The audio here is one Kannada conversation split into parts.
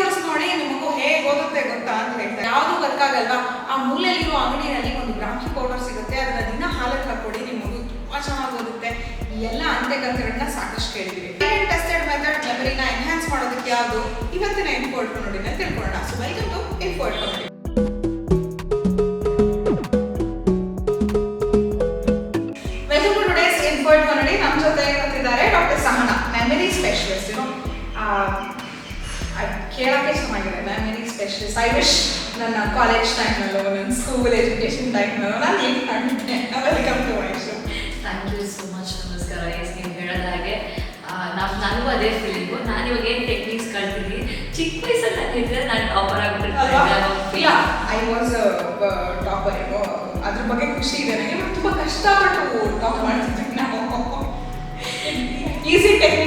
ಓಡಿಸ್ ನೋಡಿ ನಿಮಗೂ ಮಗು ಹೇಗೆ ಓದುತ್ತೆ ಗೊತ್ತಾ ಅಂತ ಹೇಳ್ತಾರೆ. ಯಾವುದು ಆಗಲ್ವಾ ಆ ಮೂಲೆಯಲ್ಲಿರೋ ಅಂಗಡಿಯಲ್ಲಿ ಒಂದು ಬ್ರಾಹ್ಮಿ ಪೌಡರ್ ಸಿಗುತ್ತೆ ಅದನ್ನ ದಿನ ಹಾಲಕ್ಕೆ ಹಾಕೊಡಿ ನಿಮ್ಮ ಮಗು ತುಂಬಾ ಚೆನ್ನಾಗಿ ಓದುತ್ತೆ. ಎಲ್ಲ ಅಂತೆಕಂತೆಗಳನ್ನ ಸಾಕಷ್ಟು ಕೇಳಿದ್ವಿ. ಟೆಸ್ಟೆಡ್ ಮೆಥಡ್ ಮೆಮರಿನ ಎನ್ಹಾನ್ಸ್ ಮಾಡೋದಕ್ಕೆ ಯಾವುದು? ಇವತ್ತಿನ ಇನ್ಫೋ ನೋಡಿ ತಿಳ್ಕೊಳ್ಳೋಣ. ಸೊ ವೆಲ್ಕಮ್ ಟು ಇನ್ಫೋ ಕೇಳೋಕ್ಕೆ ಚೆನ್ನಾಗಿದೆ. ಮೆಮರಿ ಸ್ಪೆಷಲಿಸ್ಟ್ ಐ ವಿಶ್ ನನ್ನ ಕಾಲೇಜ್ ಟೈಮ್ನಲ್ಲೋ ನನ್ನ ಸ್ಕೂಲ್ ಎಜುಕೇಷನ್ ಟೈಮ್ನಲ್ಲೋ ನಾನು ಏನು ಕಾಣ್ತೇನೆ welcome to my show thank you so much ನಮಸ್ಕಾರ. ಎಸ್ ನೀವು ಹೇಳೋದ ಹಾಗೆ ನಾವು ನನಗೂ ಅದೇ ಫೀಲಿಂಗು ನಾನು ಇವಾಗ ಏನು ಟೆಕ್ನಿಕ್ಸ್ ಕಲ್ತಿದ್ದೀನಿ? ಚಿಕ್ಕ ವಯಸ್ಸಲ್ಲಿ ನಾನು ಹೇಳಿದ್ರೆ ನಾನು ಟಾಪರ್ ಆಗ್ಬಿಟ್ಟಿರ್ತೀನಿ ಐ ವಾಸ್ ಟಾಪರ್ ಏನೋ ಅದ್ರ ಬಗ್ಗೆ ಖುಷಿ ಇದೆ ನನಗೆ. ತುಂಬ ಕಷ್ಟಪಟ್ಟು ಟಾಪ್ ಮಾಡ್ತಿದ್ದೀನಿ ನಾವು. ಈಸಿ ಟೆಕ್ನಿಕ್ಸ್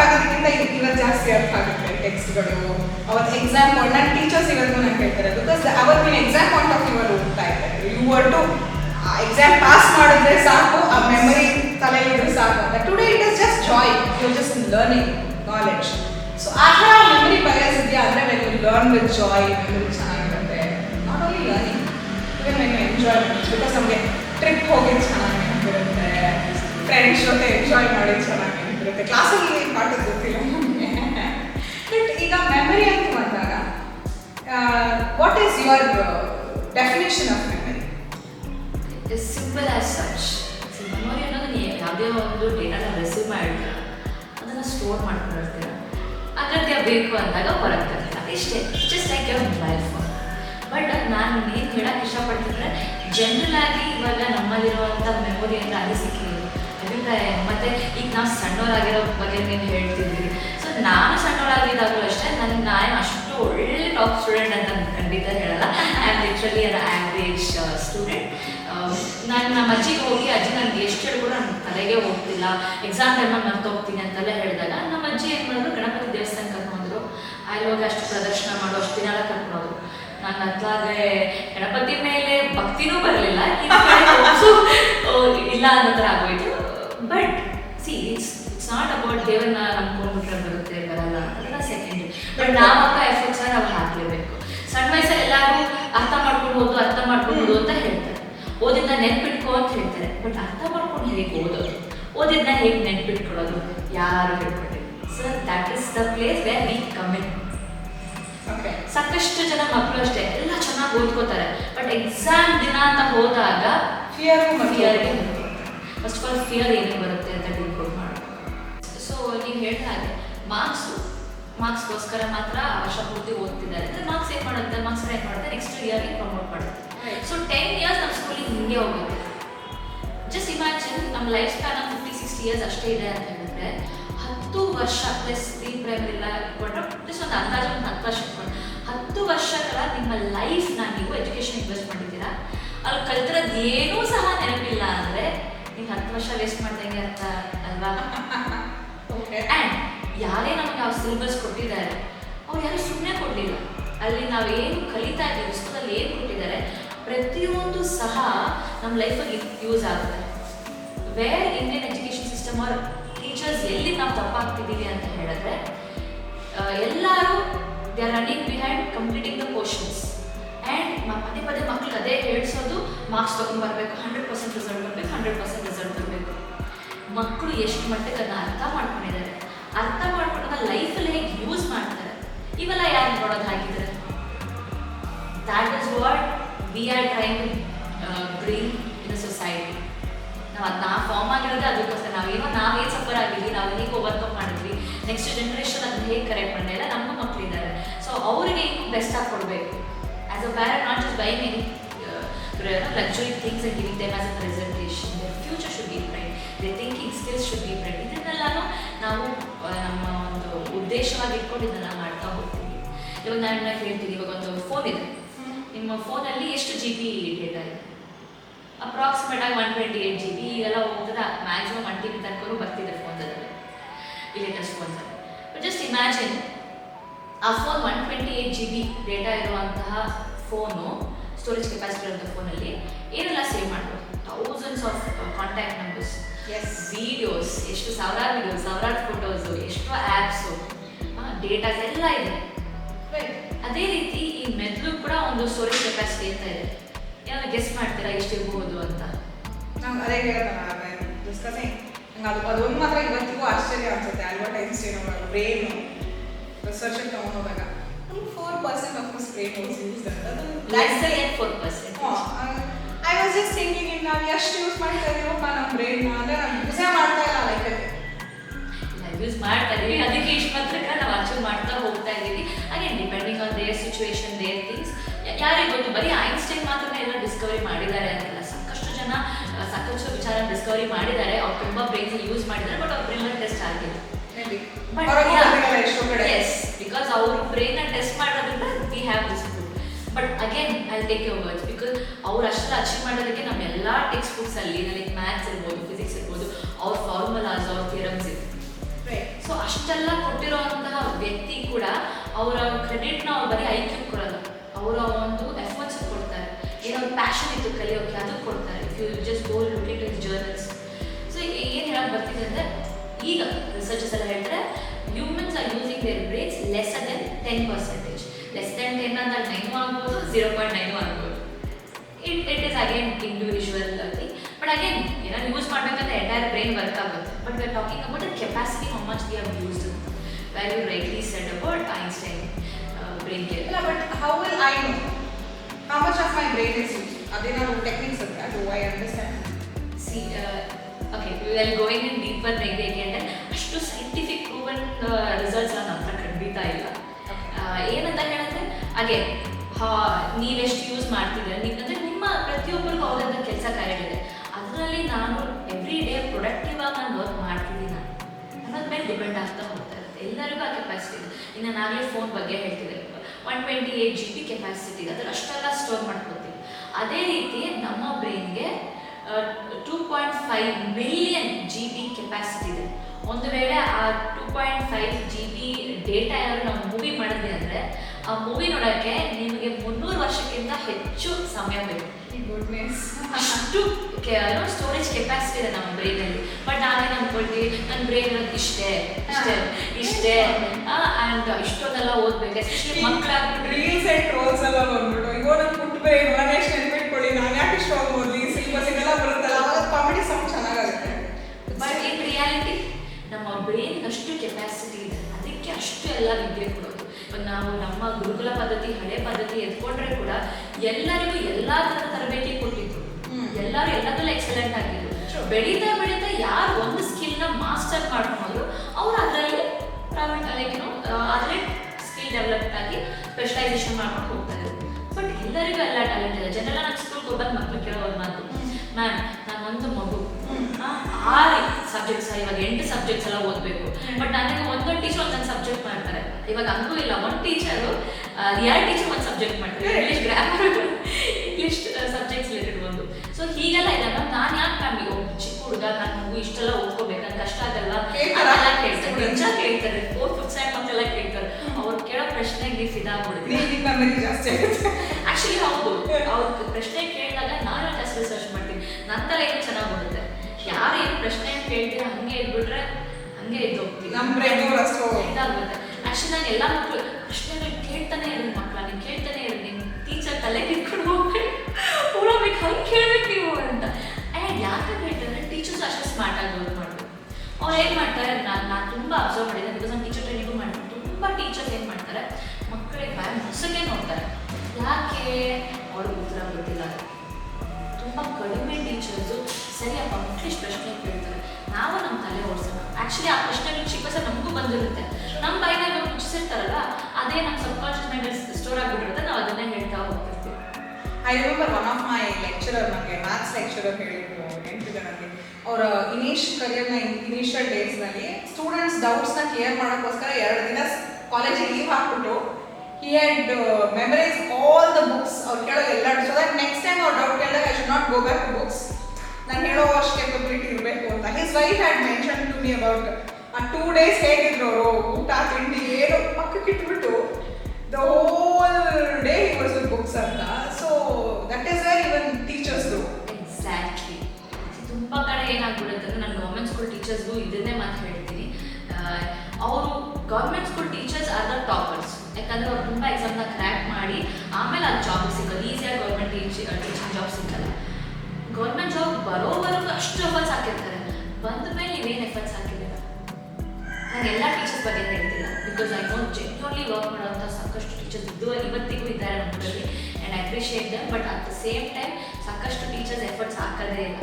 ಆಗೋದಕ್ಕಿಂತ ಇದಕ್ಕಿಂತ ಜಾಸ್ತಿ ಅರ್ಥ ಆಗುತ್ತೆ ಟೆಕ್ಸ್ಟ್ಗಳು ಅವತ್ತು ಎಕ್ಸಾಮ್ ನನ್ನ ಟೀಚರ್ಸ್ ಇವತ್ತು ನಾನು ಹೇಳ್ತಾರೆ ಬಿಕಾಸ್ ಅವತ್ತಿನ ಎಕ್ಸಾಮ್ ಪಾಯಿಂಟ್ ಆಫ್ ವ್ಯೂ ಓದ್ತಾ ಇದ್ದಾರೆ you were to exam pass ಮಾಡಿದ್ರೆ ಸಾಕು, ಆ ಮೆಮೊರಿ ತಲೆಯಲ್ಲಿದ್ರೆ ಸಾಕು ಅಂತ. Today it is just joy you just learning knowledge so ಆ ಥರ ಮೆಮರಿ ಬಯಸ್ ಇದೆಯಾ ಅಂದರೆ when you learn with joy memory ಚೆನ್ನಾಗಿರುತ್ತೆ not only learning even when enjoy because ನಮಗೆ ಟ್ರಿಪ್ ಹೋಗಿದ್ದು ಚೆನ್ನಾಗಿರುತ್ತೆ ಫ್ರೆಂಡ್ಸ್ ಜೊತೆ ಎಂಜಾಯ್ ಮಾಡಿದ್ದು ಚೆನ್ನಾಗಿ ನೆನಪಿರುತ್ತೆ ಕ್ಲಾಸಲ್ಲಿ ಪಾಠ ಗೊತ್ತಿಲ್ಲ ಬಟ್ ಈಗ ಮೆಮರಿ ಅಂತ ಬಂದಾಗ what is your definition of memory simple as such memory ಅನ್ನೋದು ಯಾವುದೇ ಒಂದು ಡೇಟಾನ ರಿಸೀವ್ ಮಾಡಿರ್ತೀರ ಅದನ್ನು ಸ್ಟೋರ್ ಮಾಡ್ಕೊಂಡಿರ್ತೀರ ಅಗತ್ಯ ಬೇಕು ಅಂದಾಗ ಹೊರಗೆ ತರ್ತೀರ ಇಷ್ಟೇ. Just like your mobile phone but ನಾನು ಏನು ಹೇಳಕ್ಕೆ ಇಷ್ಟಪಡ್ತಿದ್ರೆ ಜನರಲ್ ಆಗಿ ಇವಾಗ ನಮ್ಮಲ್ಲಿರುವಂಥ ಮೆಮೊರಿ ಅಂತ ಅದೇ ಸಿಕ್ಕಿದೆ. ಅಭಿಪ್ರಾಯ? ಮತ್ತೆ ಈಗ ನಾವು ಸಣ್ಣವರಾಗಿರೋ ಬಗ್ಗೆ ನೀವು ಹೇಳ್ತಿದ್ದೀರಿ. ಸೊ ನಾನು ಸಣ್ಣವರಾಗಿದ್ದಾಗಲೂ ಅಷ್ಟೇ ನನ್ನ ನಾನು ಅಷ್ಟು ಒಳ್ಳೆ ಟಾಪ್ ಸ್ಟೂಡೆಂಟ್ ಅಂತ ಖಂಡಿತ ಹೇಳಲ್ಲ. I am literally an average student ನಾನು ನಮ್ಮ ಅಜ್ಜಿಗೆ ಹೋಗಿ, ಅಜ್ಜಿ ನನಗೆ ಎಷ್ಟು ಹೇಳಿದ್ರು ನನ್ನ ತಲೆಗೆ ಹೋಗ್ತಿಲ್ಲ. ಎಕ್ಸಾಮ್ ಟೈಮಲ್ಲಿ ಮರ್ತು ಹೋಗ್ತೀನಿ ಅಂತೆಲ್ಲ ಹೇಳಿದಾಗ ನಮ್ಮ ಅಜ್ಜಿ ಏನು ಮಾಡಿದ್ರು, ಗಣಪತಿ ದೇವಸ್ಥಾನಕ್ಕೆ ಕರ್ಕೊಂಡ್ರು. ಅಲ್ಲಿ ಹೋಗಿ ಅಷ್ಟು ಪ್ರದರ್ಶನ ಮಾಡೋ, ಅಷ್ಟು ದಿನ ಕರ್ಕೊಂಡು ನಾನು ಅದಾದ್ರೆ ಗಣಪತಿ ಮೇಲೆ ಭಕ್ತಿನೂ ಬರಲಿಲ್ಲ. ಇಲ್ಲ ಅನ್ನೋ ಥರ ಆಗೋಯ್ತು. See it's it's not about ದೇವರನ್ನ ನಂಬ್ಕೊಂಡ್ಬಿಟ್ರೆ ಬರುತ್ತೆ ಬರಲ್ಲ ಅದೆಲ್ಲ ಸೆಕೆಂಡ್ ಬಟ್ ನಾವಕ್ಕ ಎಫರ್ಟ್ಸ್ ನಾವು ಹಾಕ್ಲೇಬೇಕು. ಸಣ್ಣ ವಯಸ್ಸಲ್ಲಿ ಎಲ್ಲರೂ ಅರ್ಥ ಮಾಡ್ಕೊಂಡು ಹೋದು ಅರ್ಥ ಮಾಡ್ಕೊಂಡು ಅಂತ ಹೇಳ್ತಾರೆ. ಓದಿದ್ನ ನೆನ್ಪಿಟ್ಕೋ ಅಂತ ಹೇಳ್ತಾರೆ. ಬಟ್ ಅರ್ಥ ಮಾಡ್ಕೊಂಡು ಹೇಗೆ ಓದೋದು? ಓದಿದ್ನ ಹೇಗೆ ನೆನ್ಪಿಟ್ಕೊಳ್ಳೋದು? ಯಾರು ಹೇಳ್ಕೊಟ್ಟಿಲ್ಲ. Sir that is the place where we commit okay ಸಾಕಷ್ಟು ಜನ ಮಕ್ಕಳು ಅಷ್ಟೇ ಎಲ್ಲ ಚೆನ್ನಾಗಿ ಓದ್ಕೋತಾರೆ. ಬಟ್ ಎಕ್ಸಾಮ್ ದಿನ ಅಂತ ಹೋದಾಗ ಫಿಯರ್ ಫಿಯರ್ಗೆ ಫಸ್ಟ್ ಆಫ್ ಆಲ್ ಫಿಯರ್ ಏನು ಬರುತ್ತೆ? ಹೇಳಿದ ಹಾಗೆ ಮಾರ್ಕ್ಸು ಮಾರ್ಕ್ಸ್ಗೋಸ್ಕರ ಮಾತ್ರ ವರ್ಷ ಪೂರ್ತಿ ಓದ್ತಿದ್ದಾರೆ. ಅಂದರೆ ಮಾರ್ಕ್ಸ್ ಏನು ಮಾಡುತ್ತೆ? ಮಾರ್ಕ್ಸ್ ಏನು ಮಾಡುತ್ತೆ ನೆಕ್ಸ್ಟ್ ಇಯರ್ಗೆ ಪ್ರಮೋಟ್ ಮಾಡುತ್ತೆ. ಸೊ ಟೆನ್ ಇಯರ್ಸ್ ನಮ್ಮ ಸ್ಕೂಲಿಗೆ ಹಿಂಗೆ ಹೋಗುತ್ತೆ ಜಸ್ಟ್ ಇಮ್ಯಾಜಿನ್ ನಮ್ಮ life span fifty sixty years ಅಷ್ಟೇ ಇದೆ ಅಂತ ಹೇಳಿದ್ರೆ ಹತ್ತು ವರ್ಷ ಪ್ಲಸ್ ಪ್ರೀ ಪ್ರೈಮರಿ ಎಲ್ಲ ಇಟ್ಕೊಂಡ್ರೆ ಜಸ್ಟ್ ಒಂದು ಅಂದಾಜು ಒಂದು ಹತ್ತು ವರ್ಷ ಇಟ್ಕೊಂಡು ಹತ್ತು ವರ್ಷಗಳ ನಿಮ್ಮ ಲೈಫ್ನ ನೀವು ಎಜುಕೇಷನ್ ಇನ್ವೆಸ್ಟ್ ಮಾಡಿದ್ದೀರಾ? ಅಲ್ಲಿ ಕಲ್ತಿರೋದು ಏನೂ ಸಹ ನೆನಪಿಲ್ಲ ಅಂದರೆ ನೀವು ಹತ್ತು ವರ್ಷ ವೇಸ್ಟ್ ಮಾಡ್ದಂಗೆ ಅಂತ ಅಲ್ವಾ? ಯಾರೇ ನಮಗೆ ಆ ಸಿಲೆಬಸ್ ಕೊಟ್ಟಿದ್ದಾರೆ, ಅವ್ರು ಯಾರು ಸುಮ್ಮನೆ ಕೊಟ್ಟಿಲ್ಲ ಅಲ್ಲಿ ನಾವು ಏನು ಕಲಿತಾ ಇದ್ದೀವಿ ಸ್ಕೂಲಲ್ಲಿ ಏನು ಕೊಟ್ಟಿದ್ದಾರೆ, ಪ್ರತಿಯೊಂದು ಸಹ ನಮ್ಮ ಲೈಫಲ್ಲಿ ಯೂಸ್ ಆಗುತ್ತೆ. Where Indian education system are teachers ಎಲ್ಲಿ ನಾವು ತಪ್ಪಾಗ್ತಿದ್ದೀವಿ ಅಂತ ಹೇಳಿದ್ರೆ ಎಲ್ಲರೂ they are running behind completing the questions and ಪದೇ ಪದೇ ಮಕ್ಳಿಗೆ ಅದೇ ಹೇಳಿಸೋದು ಮಾರ್ಕ್ಸ್ ತೊಗೊಂಡು ಬರಬೇಕು ಹಂಡ್ರೆಡ್ ಪರ್ಸೆಂಟ್ ರಿಸಲ್ಟ್ ಬರಬೇಕು ಹಂಡ್ರೆಡ್ ಪರ್ಸೆಂಟ್ ರಿಸಲ್ಟ್ ಬರಬೇಕು. ಮಕ್ಕಳು ಎಷ್ಟು ಮಟ್ಟಿಗೆ ಅದನ್ನ ಅರ್ಥ ಮಾಡ್ಕೊಂಡಿದ್ದಾರೆ. ಅರ್ಥ ಮಾಡ್ಕೊಂಡು ಲೈಫಲ್ಲಿ ಹೇಗೆ ಯೂಸ್ ಮಾಡ್ತಾರೆ, ಇವೆಲ್ಲ ಯಾರು ನೋಡೋದು ಹಾಗಿದ್ರೆ? That is what we are trying bring in society ನಾವು ಅದು ನಾವು ಫಾರ್ಮ್ ಆಗಿರೋದೇ ಅದಕ್ಕೋಸ್ಕರ. ನಾವೇನೋ ನಾವೇನು ಸಫರ್ ಆಗಿದ್ವಿ, ನಾವು ಹೇಗೆ ಓವರ್ಕಮ್ ಮಾಡಿದ್ವಿ ನೆಕ್ಸ್ಟ್ ಜನ್ರೇಷನ್ ಅದನ್ನ ಹೇಗೆ ಕರೆಕ್ಟ್ ಮಾಡಿಲ್ಲ ನಮ್ಮ ಮಕ್ಕಳಿದ್ದಾರೆ ಸೊ ಅವರಿಗೆ ಇನ್ನೂ ಬೆಸ್ಟ್ ಆಗಿ ಕೊಡಬೇಕು. As a parent not just buy many luxury things and giving them as a presentation future should be bright they thinking skills should be bred ಇದನ್ನೆಲ್ಲನೂ ನಾವು ನಮ್ಮ ಒಂದು ಉದ್ದೇಶವಾಗಿ ಇಟ್ಕೊಂಡು ಇದನ್ನ ಮಾಡ್ತಾ ಹೋಗ್ತೀವಿ. ಇವಾಗ ನಾನು ಹೇಳ್ತೀನಿ, ಇವಾಗ ಒಂದು ಫೋನ್ ಇದೆ. ನಿಮ್ಮ ಫೋನಲ್ಲಿ ಎಷ್ಟು ಜಿ ಬಿ ಡೇಟಾ ಇದೆ? ಅಪ್ರಾಕ್ಸಿಮೇಟ್ ಆಗಿ one twenty eight G B ಈಗೆಲ್ಲ ಹೋಗ್ತದೆ ಮ್ಯಾಕ್ಸಿಮಮ್ ಒನ್ ಟಿ ಬಿ ತನಕ ಬರ್ತಿದೆ ಫೋನ್ದಲ್ಲಿ ಲೇಟೆಸ್ಟ್ ಫೋನ್ಸಲ್ಲಿ ಬಟ್ ಜಸ್ಟ್ ಇಮ್ಯಾಜಿನ್ ಆ phone one twenty eight G B data ಇರುವಂತಹ ಫೋನು ಸ್ಟೋರೇಜ್ ಕೆಪಾಸಿಟಿ ಇರುವಂಥ ಫೋನಲ್ಲಿ ಏನೆಲ್ಲ ಸೇವ್ ಮಾಡ್ಬೋದು? Thousands of contact numbers yes videos ಎಷ್ಟು ಸಾವಿರಾರು ವಿಡಿಯೋಸ್ ಸಾವಿರಾರು ಫೋಟೋಸು ಎಷ್ಟು ಆ್ಯಪ್ಸು ಡೇಟಾಸ್ ಎಲ್ಲ ಇದೆ. ಅದೇ ರೀತಿ ಈ ಮೆದುಳು ಕೂಡ ಒಂದು ಸ್ಟೋರೇಜ್ ಕೆಪಾಸಿಟಿ ಅಂತ ಇದೆ. ಏನಾದ್ರು ಗೆಸ್ ಮಾಡ್ತೀರಾ ಎಷ್ಟಿರ್ಬೋದು ಅಂತ? ನಂಗೆ ಅದೇ ಡಿಸ್ಕಸಿಂಗ್ ನಂಗೆ ಅದು ಅದೊಂದು ಮಾತ್ರ ಇವತ್ತಿಗೂ ಆಶ್ಚರ್ಯ ಅನ್ಸುತ್ತೆ ಐನ್ಸ್ಟೈನ್ ಅವರ brain research ತಗೊಂಡೋದಾಗ four percent of this brain use ಅಂತ four percent just thinking in ನಾವು ಎಷ್ಟು ಯೂಸ್ ಮಾಡ್ತಾ ಇದೀವಪ್ಪ ನಮ್ಮ ಬ್ರೈನ್ ಅಂದರೆ ನಮ್ಗೆ ಯೂಸೇ ಮಾಡ್ತಾ ಇಲ್ಲ ಲೈಕ್ ಯೂಸ್ ಮಾಡ್ತಾ ಇದೀವಿ ಅದಕ್ಕೆ ಇಷ್ಟು ಮಾತ್ರಕ್ಕೆ ನಾವು ಅಚೀವ್ ಮಾಡ್ತಾ ಹೋಗ್ತಾ ಇದ್ದೀವಿ. ಹಾಗೆ depending on their situation their things ಯಾರಿಗೆ ಗೊತ್ತು? ಬರೀ ಐನ್ಸ್ಟೈನ್ ಮಾತ್ರ ಎಲ್ಲ ಡಿಸ್ಕವರಿ ಮಾಡಿದ್ದಾರೆ ಅಂತಲ್ಲ. ಸಾಕಷ್ಟು ಜನ ಸಾಕಷ್ಟು ವಿಚಾರ ಡಿಸ್ಕವರಿ ಮಾಡಿದ್ದಾರೆ. ಅವ್ರು ತುಂಬ ಬ್ರೈನ್ಸ್ ಯೂಸ್ ಮಾಡಿದ್ದಾರೆ ಬಟ್ ಅವ್ರ ಬ್ರೈನ್ ಟೆಸ್ಟ್ ಆಗಿಲ್ಲ. ಎಸ್ ಬಿಕಾಸ್ ಅವರು ಬ್ರೈನ್ ಟೆಸ್ಟ್ ಮಾಡೋದ್ರಿಂದ we have this but again I take your words because ಅವ್ರು ಅಷ್ಟೆಲ್ಲ ಅಚೀವ್ ಮಾಡೋದಕ್ಕೆ ನಮ್ಮ ಎಲ್ಲ ಟೆಕ್ಸ್ಟ್ ಬುಕ್ಸ್ ಅಲ್ಲಿ ಲೈಕ್ ಮ್ಯಾಥ್ಸ್ ಇರ್ಬೋದು ಫಿಸಿಕ್ಸ್ ಇರ್ಬೋದು ಅವ್ರ ಫಾರ್ಮುಲಾಸ್ ಅವ್ರ ಥಿಯರಮ್ಸ್ ಇದೆ Right. ಸೊ ಅಷ್ಟೆಲ್ಲ ಕೊಟ್ಟಿರೋಂತಹ ವ್ಯಕ್ತಿ ಕೂಡ ಅವರ ಕ್ರೆಡಿಟ್ನ ಅವ್ರು ಬರೀ ಐ ಕ್ಯೂ ಕೊಡಲ್ಲ. ಅವರ ಒಂದು ಎಫರ್ಟ್ಸ್ ಕೊಡ್ತಾರೆ. ಏನೋ ಪ್ಯಾಷನ್ ಇತ್ತು ಕಲಿಯೋಕೆ ಅದು ಕೊಡ್ತಾರೆ. If you just go look it is journals so ಏನು ಹೇಳಕ್ ಬರ್ತಿದೆ ಅಂದರೆ ಈಗ ರಿಸರ್ಚಸ್ ಎಲ್ಲ ಹೇಳ್ತಾರೆ humans are using their brains less than ten percentage less than ten ಅಂದ್ರೆ ನೈನು ಆಗ್ಬೋದು ಝೀರೋ ಪಾಯಿಂಟ್ ನೈನು ಆಗ್ಬೋದು it it is again individual thing but again ಏನೋ ಯೂಸ್ ಮಾಡ್ಬೇಕಂದ್ರೆ ಎಂಟೈರ್ ಬ್ರೈನ್ ವರ್ಕ್ ಆಗುತ್ತೆ but we are talking about the capacity how much we have used were you rightly said about Einstein brain ಇಲ್ಲ but how will I know how much of my brain is use ಅದೇನಾದ್ರು techniques ಅಂತ ಅದು I understand see okay well going in deeper ಹೆಂಗೆ ಅಂದರೆ ಅಷ್ಟು ಸೈಂಟಿಫಿಕ್ ಪ್ರೂವನ್ ರಿಸಲ್ಟ್ಸ್ ಹಾಗೆ ನೀವೆಷ್ಟು ಯೂಸ್ ಮಾಡ್ತಿದ್ರೆ ಅಂದರೆ ನಿಮ್ಮ ಪ್ರತಿಯೊಬ್ಬರಿಗೂ ಅವ್ರದ್ದು ಕೆಲಸ ಕಾರ್ಯಗಳಿದೆ. ಅದರಲ್ಲಿ ನಾನು ಎವ್ರಿ ಡೇ ಪ್ರೊಡಕ್ಟಿವ್ ಆಗಿ ನಾನು ವರ್ಕ್ ಮಾಡ್ತಿದ್ದೀನಿ ಅನ್ನೋದ್ರ ಮೇಲೆ ಡಿಪೆಂಡ್ ಆಗ್ತಾ ಹೋಗ್ತಾ ಇರುತ್ತೆ. ಎಲ್ಲರಿಗೂ ಆ ಕೆಪಾಸಿಟಿ ಇದೆ. ಇನ್ನು ನಾನೇ ಫೋನ್ ಬಗ್ಗೆ ಹೇಳ್ತಿದ್ದೆ one twenty eight G B capacity ಇದೆ. ಅದ್ರ ಅಷ್ಟೆಲ್ಲ ಸ್ಟೋರ್ ಮಾಡ್ಕೊತೀವಿ. ಅದೇ ರೀತಿ ನಮ್ಮ ಬ್ರೈನ್ಗೆ two point five million G B capacity ಇದೆ. ಒಂದು ವೇಳೆ ಆ two point five G B data ಏನಾದ್ರು ನಾವು ಮೂವಿ ಮಾಡಿದ್ವಿ ಅಂದರೆ ಆ ಮೂವಿ ನೋಡೋಕ್ಕೆ ನಿಮಗೆ ಮುನ್ನೂರು ವರ್ಷಕ್ಕಿಂತ ಹೆಚ್ಚು ಸಮಯ ಬೇಕು. ಅಷ್ಟು ಸ್ಟೋರೇಜ್ ಕೆಪಾಸಿಟಿ ಇದೆ ನಮ್ಮ ಬ್ರೈನಲ್ಲಿ ಬಟ್ ನಾವೇನು ಅನ್ಕೊಳ್ತೀವಿ ನನ್ನ ಬ್ರೈನ್ ಇಷ್ಟೇ ಇಷ್ಟೇ ಇಷ್ಟೇ. ಆ್ಯಂಡ್ ಇಷ್ಟೊಂದೆಲ್ಲ ಓದ್ಬೇಕು. ಎಸ್ಪೆಷಲಿ ಮಕ್ಕಳಾಗ್ಬಿಟ್ಟು ರೀಲ್ಸ್ ಅಂಡ್ ಟ್ರೋಲ್ಸ್ ಎಲ್ಲ ಬಂದ್ಬಿಟ್ಟು ಇಗೋ ನಾನು ಬ್ರೈನ್ ನಾನು ಎಷ್ಟು ನೆನ್ಪಿಟ್ಕೊಳ್ಳಿ. ನಾನು ಯಾಕೆ ಇಷ್ಟು ಓದ್ಬೋದು ಸಿಲೆಬಸ್ ಇದೆಲ್ಲ ಬರುತ್ತಲ್ಲ ಅವಾಗ ಕಾಮಿಡಿ ಸಾಂಗ್ ಚೆನ್ನಾಗಾಗುತ್ತೆ. ಬಟ್ ಇನ್ ರಿಯಾಲಿಟಿ ನಮ್ಮ ಬ್ರೈನ್ ಅಷ್ಟು ಕೆಪಾಸಿಟಿ ಇದೆ. ಅದಕ್ಕೆ ಅಷ್ಟು ಎಲ್ಲ ವಿದ್ಯೆ ಕೊಡೋದು. ನಾವು ನಮ್ಮ ಗುರುಕುಲ ಪದ್ಧತಿ ಹಳೆ ಪದ್ಧತಿ ಎತ್ಕೊಂಡ್ರೆ ಕೂಡ ಎಲ್ಲರಿಗೂ ಎಲ್ಲಾ ತರ ತರಬೇತಿ ಕೊಟ್ಟಿದ್ರು. ಎಲ್ಲರೂ ಎಲ್ಲದರಲ್ಲೂ ಎಕ್ಸಲೆಂಟ್ ಆಗಿದ್ರು. ಬೆಳೀತಾ ಬೆಳೀತಾ ಯಾರು ಒಂದು ನ ಮಾಸ್ಟರ್ ಮಾಡ್ಕೊಂಡ್ರು ಅವ್ರು ಅದರಲ್ಲಿ ಆದ್ರೆ ಅದರಲ್ಲಿ ಸ್ಕಿಲ್ ಡೆವಲಪ್ ಆಗಿ ಸ್ಪೆಷಲೈಸೇಷನ್ ಮಾಡ್ಕೊಂಡು ಹೋಗ್ತಾರೆ ಬಟ್ ಎಲ್ಲರಿಗೂ ಎಲ್ಲ ಟ್ಯಾಲೆಂಟ್ ಇದೆ. ಜನರಲ್ ನಮ್ಮ ಸ್ಕೂಲ್ಗೆ ಹೋದಾಗ ಮಕ್ಕಳು ಕೇಳೋ ಒಂದು ಮಾತು. ಮ್ಯಾಮ್ ನಾನೊಂದು ಒಂದು ಮಗು. ಆರು ಸಬ್ಜೆಕ್ಟ್ಸ್ ಇವಾಗ ಎಂಟು ಸಬ್ಜೆಕ್ಟ್ಸ್ ಎಲ್ಲ ಓದಬೇಕು. ಬಟ್ ನನಗೆ ಒಂದೊಂದು ಟೀಚರ್ ಒಂದೊಂದು ಸಬ್ಜೆಕ್ಟ್ ಮಾಡ್ತಾರೆ. ಇವಾಗ ಹಂಗೂ ಇಲ್ಲ ಒಂದು ಟೀಚರು ಎರಡು ಟೀಚರ್ ಒಂದು ಸಬ್ಜೆಕ್ಟ್ ಮಾಡ್ತಾರೆ. English grammar English subjects related ಒಂದು. ಸೊ ಹೀಗೆಲ್ಲ ಇಲ್ಲ ಮ್ಯಾಮ್ ನಾನು ಯಾಕೆ ನಮಗೆ ಒಬ್ಬ ಚಿಕ್ಕ ಹುಡುಗ ನಾನು ಇಷ್ಟೆಲ್ಲ ಓದ್ಕೋಬೇಕಂತ ಕಷ್ಟ ಆಗಲ್ಲ ಕೇಳ್ತಾರಾ? ಅದೆಲ್ಲ ಕೇಳ್ತಾರೆ. ನಿಜ ಕೇಳ್ತಾರೆ. ಫೋರ್ ಫಿಫ್ತ್ ಸೈಡ್ ಮಕ್ಕಳೆಲ್ಲ ಕೇಳ್ತಾರೆ. ಅವ್ರು ಕೇಳೋ ಪ್ರಶ್ನೆಗೆ ಮೆಮರಿ ಜಾಸ್ತಿ ಆಕ್ಚುಲಿ ಹೌದು. ಅವ್ರ ಪ್ರಶ್ನೆ ಕೇಳಿದಾಗ ನಾನು ಜಾಸ್ತಿ ರಿಸರ್ಚ್ ಮಾಡ್ತೀನಿ? ನನ್ನ ತಲೆ ಏನು ಚೆನ್ನಾಗಿ ಬರುತ್ತೆ ಯಾರು ಏನು ಪ್ರಶ್ನೆ ಕೇಳ್ತೀರ ಹಂಗೆ ಇದ್ಬಿಟ್ರೆ ಹಂಗೆ ಇದ್ದು ನಮ್ಮ ಅವ್ರು ಅಷ್ಟು- ಇದಾಗುತ್ತೆ ನಾನು ಎಲ್ಲ ಮಕ್ಕಳು ಪ್ರಶ್ನೆಗಳು ಕೇಳ್ತಾನೆ ಇರಲಿ ಮಕ್ಕಳ ನೀವು ಕೇಳ್ತಾನೆ ಇರಲಿ ನಿಮ್ಮ ಟೀಚರ್ ತಲೆ ಕಿತ್ಕೊಂಡು ಹೋಗ್ಬೇಕು ಹೋಗ್ಬೇಕು ಹಂಗೆ ಕೇಳ್ಬೇಕು ನೀವು ಅಂತ. ಆ್ಯಂಡ್ ಯಾಕೆ ಹೇಳ್ತಾರೆ ಟೀಚರ್ಸ್ ಅಷ್ಟೇ ಸ್ಮಾರ್ಟ್ ಆಗಿ ವರ್ಕ್ ಮಾಡಬೇಕು ಅವ್ರು ಏನು ಮಾಡ್ತಾರೆ? ನಾನು ನಾನು ತುಂಬ ಅಬ್ಸರ್ವ್ ಮಾಡಿದ್ದೆ ಬಿಕಾಸ್ ನಾನು ಟೀಚರ್ ಟ್ರೈನಿಂಗು ಮಾಡ್ತೀನಿ ತುಂಬ ಟೀಚರ್ಸ್ ಏನು ಮಾಡ್ತಾರೆ? ಮಕ್ಕಳಿಗೆ ಬಾಯಿ ಮುಸಕ್ಕೆ ನೋಡ್ತಾರೆ. ಯಾಕೆ? ಅವ್ರಿಗೆ ಉತ್ತರ ಗೊತ್ತಿಲ್ಲ. ತುಂಬ ಕಡಿಮೆ ಟೀಚರ್ಸು ಸರಿಯಪ್ಪ ಮಕ್ಕಳಿಷ್ಟು ಪ್ರಶ್ನೆ ಕೇಳ್ತಾರೆ. ನಾವು ನಮ್ಮ ತಲೆ ಓಡಿಸೋಣ ಆ್ಯಕ್ಚುಲಿ ಆ ಚಿಕ್ಕ ಸಹ ನಮಗೂ ಬಂದಿರುತ್ತೆ. ನಮ್ಮ ಬಾಯಿನಾಗ ನಾವು ಮುಚ್ಚಿಸಿರ್ತಾರಲ್ಲ, ಅದೇ ನಮ್ಮ ಸಬ್ ಕಾನ್ಷಿಯಸ್ ಸ್ಟೋರ್ ಆಗಿಬಿಟ್ಟಿರುತ್ತೆ, ನಾವು ಅದನ್ನೇ ಹೇಳ್ತಾ ಹೋಗ್ತಿರ್ತೀವಿ. I remember one of my lecturer ನನಗೆ ಮ್ಯಾಥ್ಸ್ ಲೆಕ್ಚರರ್ ಹೇಳಿದ್ರು, ಎಂಟು ನನಗೆ ಅವರ ಇನೀಷ್ ಕರಿಯರ್ನ ಇನಿಷಿಯಲ್ ಡೇಸ್ನಲ್ಲಿ ಸ್ಟೂಡೆಂಟ್ಸ್ ಡೌಟ್ಸ್ನ ಕ್ಲಿಯರ್ ಮಾಡೋಕ್ಕೋಸ್ಕರ ಎರಡು ದಿನ ಕಾಲೇಜಿಗೆ ಲೀವ್ ಹಾಕ್ಬಿಟ್ಟು he had memorise all the books ಅವ್ರು ಕೇಳೋ ಎಲ್ಲ ಸೊ ದಟ್ ನೆಕ್ಸ್ಟ್ ಟೈಮ್ ಅವ್ರು ಡೌಟ್ ಕೇಳಿದಾಗ I should not go back to books ನಾನು ಹೇಳೋ ಅಷ್ಟು ಕೆಪಬಿಲಿಟಿ ಇರಬೇಕು ಅಂತ. His wife had mention to me about ಆ ಟೂ ಡೇಸ್ ಹೇಗಿದ್ರು ಅವರು? ಊಟ, ತಿಂಡಿ, ಏನು? ಪಕ್ಕಕ್ಕೆ ಇಟ್ಬಿಟ್ಟು the whole day he books ಅಂತ. So that is why even teachers exactly ತುಂಬ ಕಡೆ ಏನಾಗ್ಬಿಡುತ್ತೆ ನಾನು ಗೌರ್ಮೆಂಟ್ ಸ್ಕೂಲ್ ಟೀಚರ್ಸ್ಗೂ ಇದನ್ನೇ ಮಾತು ಹೇಳ್ತೀನಿ ಅವರು government school teachers are the toppers ಯಾಕಂದ್ರೆ ಅವ್ರು ತುಂಬ ಎಕ್ಸಾಮ್ನ ಕ್ರ್ಯಾಕ್ ಮಾಡಿ, ಆಮೇಲೆ ಆ ಜಾಬ್ ಸಿಗೋದು ಈಸಿಯಾಗಿ ಗೌರ್ಮೆಂಟ್ ಟೀಚಿಂಗ್ ಜಾಬ್ ಸಿಗಲ್ಲ ಗೌರ್ಮೆಂಟ್ ಜಾಬ್ ಬರೋವರೆಗೂ ಅಷ್ಟು ಎಫರ್ಟ್ಸ್ ಹಾಕಿರ್ತಾರೆ. ಬಂದ ಮೇಲೆ ನೀವೇನು ಎಫರ್ಟ್ಸ್ ಹಾಕಿದ್ದೀರ? ನಾನು ಎಲ್ಲ ಟೀಚರ್ಸ್ ಬಗ್ಗೆ ಹೇಳ್ತಿಲ್ಲ. Because I don't genuinely work ಮಾಡೋಂಥ ಸಾಕಷ್ಟು ಟೀಚರ್ಸ್ ಇದ್ದು ಇವತ್ತಿಗೂ ಇದ್ದಾರೆ ನಮ್ಮಲ್ಲಿ and appreciate them but at the same time ಸಾಕಷ್ಟು ಟೀಚರ್ಸ್ ಎಫರ್ಟ್ಸ್ ಹಾಕೋದೇ ಇಲ್ಲ.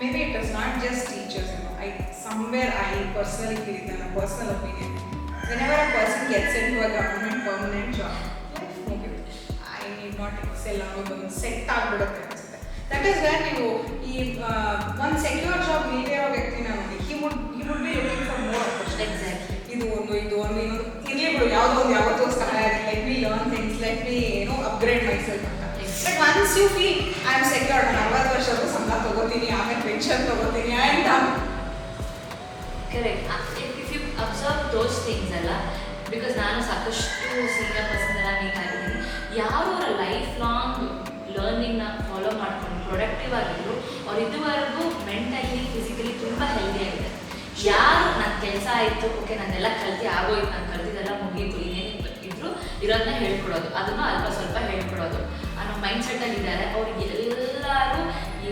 May be it is not just teachers I somewhere I personally feel ನನ್ನ personal opinion. Whenever a person gets into a government permanent job, life ಮುಗಿಯುತ್ತೆ. I need not excel ಅನ್ನೋದು ಸೆಟ್ ಆಗ್ಬಿಡುತ್ತೆ ಅನ್ಸುತ್ತೆ ದಟ್ ಈಸ್ ವೇರ್ ನೀವು ಈ ಒಂದು ಸೆಕ್ಯೂರ್ ಜಾಬ್ ನೀಡೇ ಇರೋ ವ್ಯಕ್ತಿನ ನೋಡಿ he would he would be looking for more Exactly. ಇದು ಒಂದು ಇದು ಒಂದು ಇನ್ನೊಂದು ಇರಲಿ ಬಿಡು ಯಾವುದೋ ಒಂದು ಯಾವತ್ತೋ ಸಹಾಯ like be learn things like be ಏನೋ ಅಪ್ಗ್ರೇಡ್ ಮೈಸೆಲ್ಫ್ ಅಂತ but once you feel I am secure ನಾನು ಅರವತ್ತು ವರ್ಷಕ್ಕೂ ಸಂಬಳ ತಗೋತೀನಿ ಆಮೇಲೆ ಪೆನ್ಷನ್ ತಗೋತೀನಿ I am correct observe those things ಅಲ್ಲ? ಬಿಕಾಸ್ ನಾನು ಸಾಕಷ್ಟು ಸೀನಿಯರ್ ಪರ್ಸನ್ ಎಲ್ಲ ಮೀಟ್ ಆಗಿದ್ದೀನಿ. ಯಾರು ಅವರ ಲೈಫ್ ಲಾಂಗ್ ಲರ್ನಿಂಗ್ನ ಫಾಲೋ ಮಾಡ್ಕೊಂಡು ಪ್ರೊಡಕ್ಟಿವ್ ಆಗಿದ್ರು, ಅವ್ರು ಇದುವರೆಗೂ ಮೆಂಟಲಿ ಫಿಸಿಕಲಿ ತುಂಬ ಹೆಲ್ದಿ ಆಗಿದೆ ಯಾರು ನನ್ನ ಕೆಲಸ ಆಯಿತು ಓಕೆ ನಾನೆಲ್ಲ ಕಲ್ತಿ, ಆಗೋಯ್ತು, ನಾನು ಕಲ್ತಿದ್ದೆಲ್ಲ ಮುಗೀತು ಇನ್ನೇನು ಇದ್ರು ಇರೋದನ್ನ ಹೇಳ್ಕೊಡೋದು. ಅದನ್ನು ಅಲ್ಪ ಸ್ವಲ್ಪ ಹೇಳ್ಕೊಡೋದು. ಅನ್ನೋ ಮೈಂಡ್ ಸೆಟ್ಟಲ್ಲಿ ಇದ್ದಾರೆ. ಅವ್ರಿಗೆ ಎಲ್ಲರೂ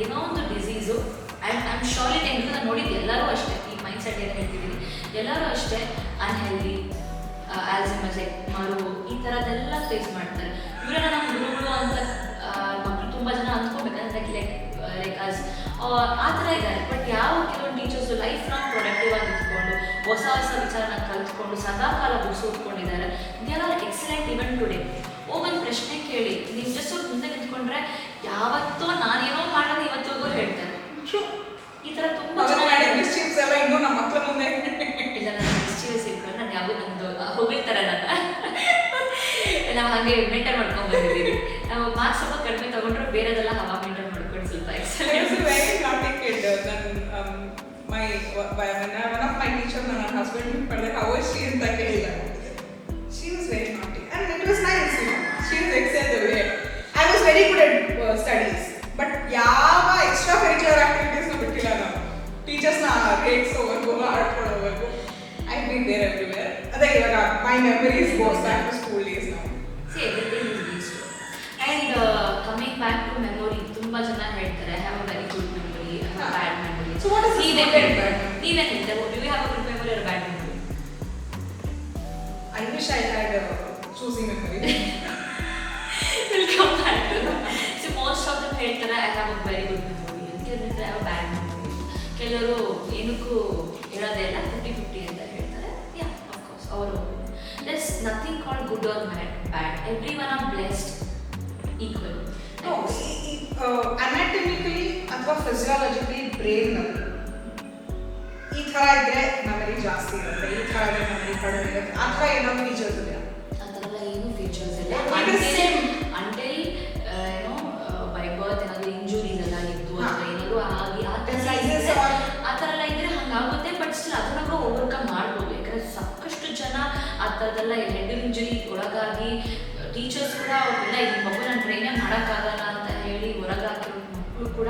ಏನೋ ಒಂದು disease and I am it ಎಂಟು ನಾನು ನೋಡಿದ್ದು ಎಲ್ಲರೂ ಅಷ್ಟೇ. ಸೆಟ್ ಏನು ಹೇಳ್ತಿದ್ದೀನಿ ಎಲ್ಲರೂ ಅಷ್ಟೇ ಅನ್ಹೆಲ್ದಿ ಆಲ್ಸಿಮಸ್ ಮರು ಈ ಥರದ್ದೆಲ್ಲ ಫೇಸ್ ಮಾಡ್ತಾರೆ. ಇವರೆಲ್ಲ ನಮ್ಮ ಗುರುಗಳು ಅಂತ ಮಕ್ಕಳು ತುಂಬ ಜನ ಅಂದ್ಕೋಬೇಕಂದ್ರೆ ಲೈಕ್ ಲೈಕ್ ಅಸ್ ಆ ಥರ ಇದ್ದಾರೆ. ಬಟ್ ಯಾವ ಕೆಲವೊಂದು ಟೀಚರ್ಸು ಲೈಫ್ ಲಾಂಗ್ ಪ್ರೊಡಕ್ಟಿವ್ ಆಗಿ ಇಟ್ಕೊಂಡು ಹೊಸ ಹೊಸ ವಿಚಾರನ ಕಲ್ತ್ಕೊಂಡು ಸದಾ ಕಾಲ ಬುಕ್ಸ್ ಓದ್ಕೊಂಡಿದ್ದಾರೆ ಇದೆಲ್ಲ ಎಕ್ಸಲೆಂಟ್ ಇವೆಂಟ್ ಟುಡೇ ಒಂದು ಪ್ರಶ್ನೆ ಕೇಳಿ. ನೀವು ಜಸ್ಟ್ ಮುಂದೆ ನಿಂತ್ಕೊಂಡ್ರೆ ಯಾವತ್ತೋ ನಾನೇನೋ ಮಾಡೋದು ಇವತ್ತಿಗೂ ಹೇಳ್ತಾರೆ ಈ ಥರ ತುಂಬ ಅವಾಗ ಜನ ಮಾಡಿ ಇನ್ನೂ ನಮ್ಮ ಮಕ್ಕಳ ಮುಂದೆ ಇಲ್ಲ ನಾನು ಮಿಸ್ಚೀವಿಯಸ್ ಇಟ್ಕೊಂಡು ನಾನು ಯಾವುದೋ ನಮ್ಮದು ಹೋಗಿರ್ತಾರೆ ನನ್ನ ನಾವು ಹಾಗೆ ಮೇಂಟೈನ್ ಮಾಡ್ಕೊಂಡು ಬಂದಿದ್ದೀವಿ. ನಾವು ಮಾರ್ಕ್ಸ್ ಸ್ವಲ್ಪ ಕಡಿಮೆ ತಗೊಂಡ್ರೆ ಬೇರೆದೆಲ್ಲ ಹವಾ ಮೇಂಟೈನ್ ಮಾಡ್ಕೊಂಡು ಸ್ವಲ್ಪ ಮೈ um, ನನ್ನ she ಅಂತ ಕೇಳಿಲ್ಲ. Good at uh, studies. But ಯಾವ ಎಕ್ಸ್ಟ್ರಾ ಕರಿಕ್ಯುಲರ್ ನಾನು ಟೀಚರ್ಸ್ನ ರೇಟ್ಸೋವರೆಗೂ ಆಡ್ಕೊಳ್ಳೋವರೆಗೂ ಐ ಬೀನ್ ದೇರ್ ಎವ್ರಿವೇರ್ ಅದೇ ಇವಾಗ my memories goes back to school days ನಾವು see everything is bees and coming back to memory ತುಂಬ ಜನ ಹೇಳ್ತಾರೆ have a very good memory ಹಾ. Bad memory So what is ನೀವೇ good and bad memory? ನೀವೇ ಹೇಳ್ತಾರೆ do you have a good memory or bad memory I wish I had a choosing memory. Welcome back so most of them ಹೇಳ್ತಾರೆ I have a very good memory ಕೆಲವರು ಹ್ಯಾವ್ ಅ ಬ್ಯಾಡ್ ಮೆಮೊರಿ ಕೆಲವರು ಏನಕ್ಕೂ ಹೇಳೋದೇ ಇಲ್ಲ ಫಿಫ್ಟಿ ಫಿಫ್ಟಿ ಅಂತ ಹೇಳ್ತಾರೆ. ಯಾ ಅಫ್ಕೋರ್ಸ್ ಅವರು. Thus nothing call good or bad bad every one are blessed equal anatomically ಅಥವಾ ಫಿಸಿಯಾಲಜಿಕಲಿ ಬ್ರೈನ್ ಈ ಥರ ಇದ್ರೆ ಮೆಮರಿ ಜಾಸ್ತಿ ಇರುತ್ತೆ. ಈ ಥರ ಇದ್ರೆ ಮೆಮರಿ ಕಡಿಮೆ ಇರುತ್ತೆ. ಆ ಥರ ಏನೋ ಫೀಚರ್ಸ್ ಇಲ್ಲ ಆ ಥರ ಏನು ಫೀಚರ್ಸ್ ಇಲ್ಲ. ಓವರ್ಕಮ್ ಮಾಡ್ಬೋದು. ಯಾಕಂದರೆ ಸಾಕಷ್ಟು ಜನ ಆ ಥರದ್ದೆಲ್ಲ ಹೆಡ್ ಇಂಜುರಿ ಒಳಗಾಗಿ ಟೀಚರ್ಸ್ ಕೂಡ ಅವ್ರಿಗೆಲ್ಲ ಈ ಮಗು ನಾನು ಟ್ರೈನೇ ಮಾಡೋಕ್ಕಾಗಲ್ಲ ಅಂತ ಹೇಳಿ ಹೊರಗಾಕಿರೋ ಮಕ್ಕಳು ಕೂಡ